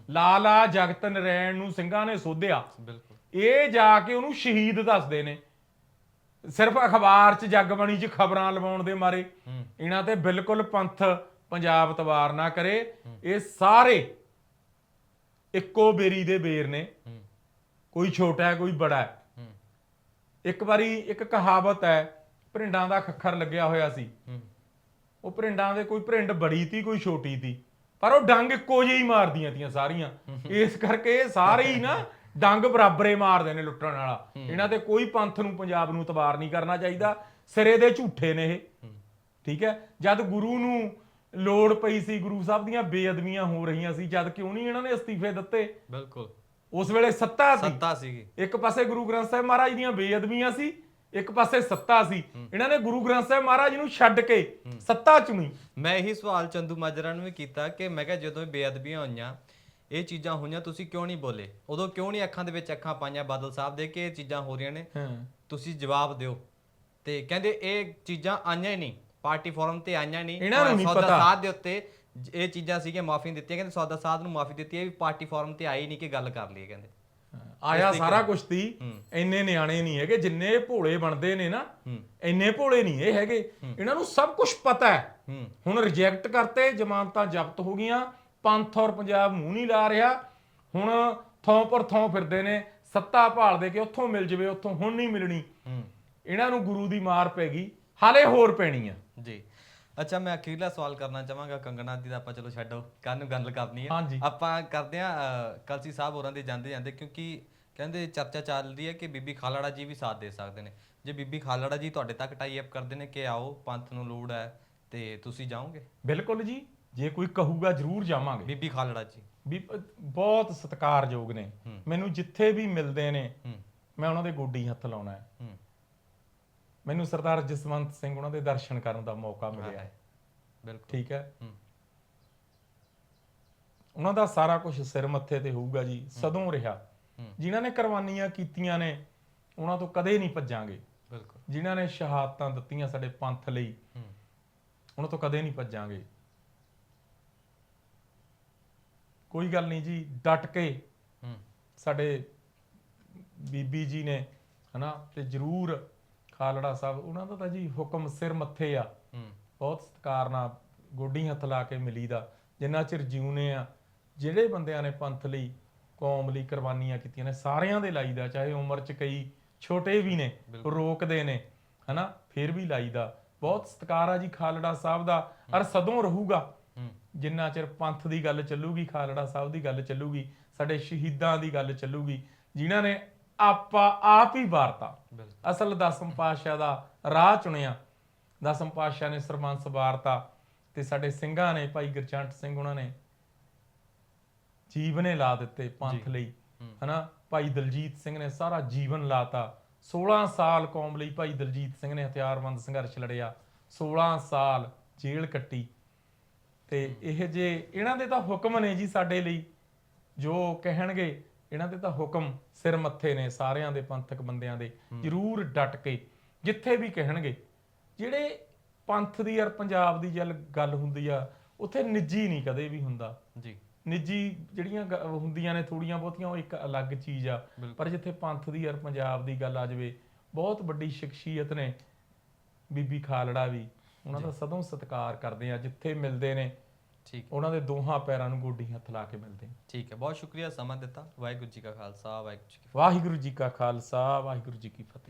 [SPEAKER 2] ਲਾਲਾ ਜਗਤ ਨਰੈਣ ਨੂੰ ਸਿੰਘਾਂ ਨੇ ਸੋਧਿਆ।
[SPEAKER 1] ਬਿਲਕੁਲ।
[SPEAKER 2] ਇਹ ਜਾ ਕੇ ਉਹਨੂੰ ਸ਼ਹੀਦ ਦੱਸਦੇ ਨੇ। ਸਿਰਫ ਅਖਬਾਰ 'ਚ ਜਗਬਾਣੀ 'ਚ ਖਬਰਾਂ ਲਵਾਉਣ ਦੇ ਮਾਰੇ। ਇਹਨਾਂ ਤੇ ਬਿਲਕੁਲ ਪੰਥ ਪੰਜਾਬ ਤਵਾਰ ਨਾ ਕਰੇ ਇਹ ਸਾਰੇ ਇੱਕੋ ਬੇਰੀ ਦੇ ਬੇਰ ਨੇ। ਕੋਈ ਛੋਟਾ ਹੈ ਕੋਈ ਬੜਾ ਹੈ। ਇੱਕ ਵਾਰੀ ਇੱਕ ਕਹਾਵਤ ਹੈ ਭਰਿੰਡਾਂ ਦਾ ਖੱਖਰ ਲੱਗਿਆ ਹੋਇਆ ਸੀ। ਉਹ ਭਰਿੰਡਾਂ ਦੇ ਕੋਈ ਭਰਿੰਡ ਬੜੀ ਤੀ ਕੋਈ ਛੋਟੀ ਤੀ। ਪਰ ਉਹ ਡੰਗ ਇੱਕੋ ਜਿਹੀ ਮਾਰਦੀਆਂ ਤੀਆਂ ਸਾਰੀਆਂ। ਇਸ ਕਰਕੇ ਇਹ ਸਾਰੇ ਹੀ ਨਾ ਡੰਗ ਬਰਾਬਰੇ ਮਾਰਦੇ ਨੇ ਲੁੱਟਣ ਵਾਲਾ। ਇਹਨਾਂ ਤੇ ਕੋਈ ਪੰਥ ਨੂੰ ਪੰਜਾਬ ਨੂੰ ਤਬਾਰ ਨਹੀਂ ਕਰਨਾ ਚਾਹੀਦਾ। ਸਿਰੇ ਦੇ ਝੂਠੇ ਨੇ ਇਹ। ਠੀਕ ਹੈ? ਜਦ ਗੁਰੂ ਨੂੰ ਲੋੜ ਪਈ ਸੀ ਗੁਰੂ ਸਾਹਿਬ ਦੀਆਂ ਬੇਅਦਬੀਆਂ ਹੋ ਰਹੀਆਂ ਸੀ ਜਦ ਕਿਉਂ ਨਹੀਂ ਇਹਨਾਂ ਨੇ ਅਸਤੀਫੇ ਦਿੱਤੇ?
[SPEAKER 1] ਬਿਲਕੁਲ।
[SPEAKER 2] ਉਸ ਵੇਲੇ ਸੱਤਾ ਸੀ।
[SPEAKER 1] ਸੱਤਾ ਸੀਗੀ।
[SPEAKER 2] ਇੱਕ ਪਾਸੇ ਗੁਰੂ ਗ੍ਰੰਥ ਸਾਹਿਬ ਮਹਾਰਾਜ ਦੀਆਂ ਬੇਅਦਬੀਆਂ ਸੀ ਇੱਕ ਪਾਸੇ ਸੱਤਾ ਸੀ। ਇਹਨਾਂ ਨੇ ਗੁਰੂ ਗ੍ਰੰਥ ਸਾਹਿਬ ਮਹਾਰਾਜ ਨੂੰ ਛੱਡ ਕੇ ਸੱਤਾ ਚੁਣੀ
[SPEAKER 1] ਮੈਂ ਇਹੀ ਸਵਾਲ ਚੰਦੂ ਮਾਜਰਾ ਨੂੰ ਵੀ ਕੀਤਾ ਕਿ ਮੈਂ ਕਿਹਾ ਜਦੋਂ ਇਹ ਬੇਅਦਬੀਆਂ ਹੋਈਆਂ ਇਹ ਚੀਜ਼ਾਂ ਹੋਈਆਂ ਤੁਸੀਂ ਕਿਉਂ ਨਹੀਂ ਬੋਲੇ? ਉਦੋਂ ਕਿਉਂ ਨਹੀਂ ਅੱਖਾਂ ਦੇ ਵਿੱਚ ਅੱਖਾਂ ਪਾਈਆਂ ਬਾਦਲ ਸਾਹਿਬ ਦੇ ਕਿ ਇਹ ਚੀਜ਼ਾਂ ਹੋ ਰਹੀਆਂ ਨੇ? ਤੁਸੀਂ ਜਵਾਬ ਦਿਓ। ਤੇ ਕਹਿੰਦੇ ਇਹ ਚੀਜ਼ਾਂ ਆਈਆਂ ਹੀ ਨਹੀਂ। ਪਾਰਟੀ ਫੋਰਮ ਤੇ ਆਈਆਂ ਨਹੀਂ
[SPEAKER 2] ਇਹਨਾਂ ਨੂੰ ਨਹੀਂ
[SPEAKER 1] ਸੌਦਾ
[SPEAKER 2] ਪਤਾ।
[SPEAKER 1] ਸਾਧ ਦੇ ਉੱਤੇ ਇਹ ਚੀਜ਼ਾਂ ਸੀਗੀਆਂ ਮਾਫੀ ਦਿੱਤੀਆਂ। ਕਹਿੰਦੇ ਸੌਦਾ ਸਾਧ ਨੂੰ ਮਾਫੀ ਦਿੱਤੀ ਹੈ ਵੀ ਪਾਰਟੀ ਫੋਰਮ ਤੇ ਆਈ ਨਹੀਂ ਕਿ ਗੱਲ ਕਰ ਲਈ ਕਹਿੰਦੇ।
[SPEAKER 2] ਆਇਆ ਸਾਰਾ ਕੁਝ ਤੀ ਇੰਨੇ ਨਿਆਣੇ ਨਹੀਂ ਹੈਗੇ ਜਿੰਨੇ ਭੋਲੇ ਬਣਦੇ ਨੇ ਨਾ ਇੰਨੇ ਭੋਲੇ ਨਹੀਂ ਇਹ ਹੈਗੇ। ਇਹਨਾਂ ਨੂੰ ਸਭ ਕੁਝ ਪਤਾ ਹੈ। ਹੁਣ ਰਿਜੈਕਟ ਕਰਤੇ ਜ਼ਮਾਨਤਾਂ ਜ਼ਬਤ ਹੋ ਗਈਆਂ। ਪੰਥ ਔਰ ਪੰਜਾਬ ਮੂੰਹ ਨਹੀਂ ਲਾ ਰਿਹਾ। ਹੁਣ ਥੋਂ ਪਰ ਥੋਂ ਫਿਰਦੇ ਨੇ। ਸੱਤਾ ਭਾਲਦੇ ਕਿ ਉੱਥੋਂ ਮਿਲ ਜਵੇ ਉੱਥੋਂ ਹੁਣ ਨਹੀਂ ਮਿਲਣੀ। ਇਹਨਾਂ ਨੂੰ ਗੁਰੂ ਦੀ ਮਾਰ ਪੈ ਗਈ। ਹਾਲੇ ਹੋਰ ਪੈਣੀ ਆ
[SPEAKER 1] ਜੀ। ਅੱਛਾ ਮੈਂ ਅਖੀਰਲਾ ਸਵਾਲ ਕਰਨਾ ਚਾਹਾਂਗਾ। ਕੰਗਣਾ ਦੀ ਤਾਂ ਆਪਾਂ ਚਲੋ ਛੱਡੋ ਕੱਲ ਨੂੰ ਗੱਲ ਕਰਨੀ ਹੈ।
[SPEAKER 2] ਹਾਂਜੀ।
[SPEAKER 1] ਆਪਾਂ ਕਰਦੇ ਆ ਕਲਸੀ ਸਾਹਿਬ ਹੋਰਾਂ ਦੇ ਜਾਂਦੇ ਜਾਂਦੇ ਕਿਉਂਕਿ ਕਹਿੰਦੇ ਚਰਚਾ ਚੱਲ ਰਹੀ ਹੈ ਕਿ ਬੀਬੀ ਖਾਲੜਾ ਜੀ ਵੀ ਸਾਥ ਦੇ ਸਕਦੇ ਨੇ। ਜੇ ਬੀਬੀ ਖਾਲੜਾ ਜੀ ਤੁਹਾਡੇ ਤੱਕ ਟਾਈ ਅਪ ਕਰਦੇ ਨੇ ਕਿ ਆਓ ਪੰਥ ਨੂੰ ਲੋੜ ਹੈ ਤੇ ਤੁਸੀਂ ਜਾਓਗੇ?
[SPEAKER 2] ਬਿਲਕੁਲ ਜੀ। ਜੇ ਕੋਈ ਕਹੂਗਾ ਜ਼ਰੂਰ ਜਾਵਾਂਗੇ।
[SPEAKER 1] ਬੀਬੀ ਖਾਲੜਾ ਜੀ।
[SPEAKER 2] ਵੀ ਪ- ਬਹੁਤ ਸਤਿਕਾਰਯੋਗ ਨੇ। ਮੈਨੂੰ ਜਿੱਥੇ ਵੀ ਮਿਲਦੇ ਨੇ
[SPEAKER 1] ਹੂੰ।
[SPEAKER 2] ਮੈਂ ਉਹਨਾਂ ਦੇ ਗੋਡੀ ਹੱਥ ਲਾਉਣਾ ਹੈ।
[SPEAKER 1] ਹੂੰ।
[SPEAKER 2] ਮੈਨੂੰ ਸਰਦਾਰ ਜਸਵੰਤ ਸਿੰਘ ਉਹਨਾਂ ਦੇ ਦਰਸ਼ਨ ਕਰਨ ਦਾ ਮੌਕਾ ਮਿਲਿਆ ਹੈ।
[SPEAKER 1] ਬਿਲਕੁਲ।
[SPEAKER 2] ਠੀਕ ਹੈ? ਉਹਨਾਂ ਦਾ ਸਾਰਾ ਕੁਝ ਸਿਰ ਮੱਥੇ ਤੇ ਹੋਊਗਾ ਜੀ ਸਦੋਂ ਰਿਹਾ। ਜਿਨ੍ਹਾਂ ਨੇ ਕੁਰਬਾਨੀਆਂ ਕੀਤੀਆਂ ਨੇ ਉਹਨਾਂ ਤੋਂ ਕਦੇ ਨਹੀਂ ਭੱਜਾਂਗੇ।
[SPEAKER 1] ਬਿਲਕੁਲ।
[SPEAKER 2] ਜਿਨ੍ਹਾਂ ਨੇ ਸ਼ਹਾਦਤਾਂ ਦਿੱਤੀਆਂ ਸਾਡੇ ਪੰਥ ਲਈ ਉਹਨਾਂ ਤੋਂ ਕਦੇ ਨਹੀਂ ਭੱਜਾਂਗੇ। ਕੋਈ ਗੱਲ ਨਹੀਂ ਜੀ ਡਟ ਕੇ ਸਾਡੇ ਬੀਬੀ ਜੀ ਨੇ ਹਨਾ ਤੇ ਜਰੂਰ ਖਾਲੜਾ ਸਾਹਿਬ ਉਹਨਾਂ ਦਾ ਤਾਂ ਜੀ ਹੁਕਮ ਸਿਰ ਮੱਥੇ ਆ। ਬਹੁਤ ਸਤਿਕਾਰ ਨਾਲ ਗੋਡੀ ਹੱਥ ਲਾ ਕੇ ਮਿਲੀਦਾ। ਜਿੰਨਾ ਚਿਰ ਜਿਉਨੇ ਆ ਜਿਹੜੇ ਬੰਦਿਆਂ ਨੇ ਪੰਥ ਲਈ ਕੌਮ ਲਈ ਕੁਰਬਾਨੀਆਂ ਕੀਤੀਆਂ ਨੇ ਸਾਰਿਆਂ ਦੇ ਲਾਈਦਾ ਚਾਹੇ ਉਮਰ 'ਚ ਕਈ ਛੋਟੇ ਵੀ ਨੇ ਰੋਕਦੇ ਨੇ ਹਨਾ? ਫਿਰ ਵੀ ਲਾਈਦਾ। ਬਹੁਤ ਸਤਿਕਾਰ ਆ ਜੀ ਖਾਲੜਾ ਸਾਹਿਬ ਦਾ। ਅਰ ਸਦੋਂ ਰਹੂਗਾ। ਜਿੰਨਾ ਚਿਰ ਪੰਥ ਦੀ ਗੱਲ ਚੱਲੂਗੀ ਖਾਲੜਾ ਸਾਹਿਬ ਦੀ ਗੱਲ ਚੱਲੂਗੀ ਸਾਡੇ ਸ਼ਹੀਦਾਂ ਦੀ ਗੱਲ ਚੱਲੂਗੀ ਜਿਨ੍ਹਾਂ ਨੇ ਆਪਾ ਆਪ ਹੀ ਵਾਰਤਾ। ਅਸਲ ਦਸਮ ਪਾਤਸ਼ਾਹ ਦਾ ਰਾਹ ਚੁਣਿਆ। ਦਸਮ ਪਾਤਸ਼ਾਹ ਨੇ ਸਰਬੰਸ ਵਾਰਤਾ ਤੇ ਸਾਡੇ ਸਿੰਘਾਂ ਨੇ ਭਾਈ ਗੁਰਚੰਟ ਸਿੰਘ ਉਹਨਾਂ ਨੇ ਜੀਵਨੇ ਲਾ ਦਿੱਤੇ ਪੰਥ ਲਈ। ਹਨਾ? ਭਾਈ ਦਲਜੀਤ ਸਿੰਘ ਨੇ ਸਾਰਾ ਜੀਵਨ ਲਾਤਾ। 16 ਸਾਲ ਕੌਮ ਲਈ ਭਾਈ ਦਲਜੀਤ ਸਿੰਘ ਨੇ ਹਥਿਆਰਬੰਦ ਸੰਘਰਸ਼ ਲੜਿਆ। 16 ਸਾਲ ਜੇਲ੍ਹ ਕੱਟੀ। ਤੇ ਇਹ ਜੇ ਇਹਨਾਂ ਦੇ ਤਾਂ ਹੁਕਮ ਨੇ ਜੀ ਸਾਡੇ ਲਈ। ਜੋ ਕਹਿਣਗੇ ਇਹਨਾਂ ਦੇ ਤਾਂ ਹੁਕਮ ਸਿਰ ਮੱਥੇ ਨੇ ਸਾਰਿਆਂ ਦੇ ਪੰਥਕ ਬੰਦਿਆਂ ਦੇ ਜ਼ਰੂਰ ਡਟ ਕੇ ਜਿੱਥੇ ਵੀ ਕਹਿਣਗੇ। ਜਿਹੜੇ ਪੰਥ ਦੀ ਯਾਰ ਪੰਜਾਬ ਦੀ ਜਲ ਗੱਲ ਹੁੰਦੀ ਆ ਉੱਥੇ ਨਿੱਜੀ ਨਹੀਂ ਕਦੇ ਵੀ ਹੁੰਦਾ।
[SPEAKER 1] ਜੀ।
[SPEAKER 2] ਨਿੱਜੀ ਜਿਹੜੀਆਂ ਹੁੰਦੀਆਂ ਨੇ ਥੋੜੀਆਂ ਬਹੁਤੀਆਂ ਉਹ ਇੱਕ ਅਲੱਗ ਚੀਜ਼ ਆ। ਪਰ ਜਿੱਥੇ ਪੰਥ ਦੀ ਯਾਰ ਪੰਜਾਬ ਦੀ ਗੱਲ ਆ ਜਾਵੇ ਬਹੁਤ ਵੱਡੀ ਸ਼ਖਸੀਅਤ ਨੇ ਬੀਬੀ ਖਾਲੜਾ ਵੀ। ਉਹਨਾਂ ਦਾ ਸਦੋਂ ਸਤਿਕਾਰ ਕਰਦੇ ਆ ਜਿੱਥੇ ਮਿਲਦੇ ਨੇ
[SPEAKER 1] ਠੀਕ
[SPEAKER 2] ਉਹਨਾਂ ਦੇ ਦੋਹਾਂ ਪੈਰਾਂ ਨੂੰ ਗੋਡੀ ਹੱਥ ਲਾ ਕੇ ਮਿਲਦੇ ਨੇ
[SPEAKER 1] ਠੀਕ ਹੈ। ਬਹੁਤ ਸ਼ੁਕਰੀਆ ਸਮਾਂ ਦਿੱਤਾ। ਵਾਹਿਗੁਰੂ ਜੀ ਕਾ ਖਾਲਸਾ ਵਾਹਿਗੁਰੂ ਜੀ ਕੀ ਫਤਿਹ।
[SPEAKER 2] ਵਾਹਿਗੁਰੂ ਜੀ ਕਾ ਖਾਲਸਾ ਵਾਹਿਗੁਰੂ ਜੀ ਕੀ ਫਤਿਹ।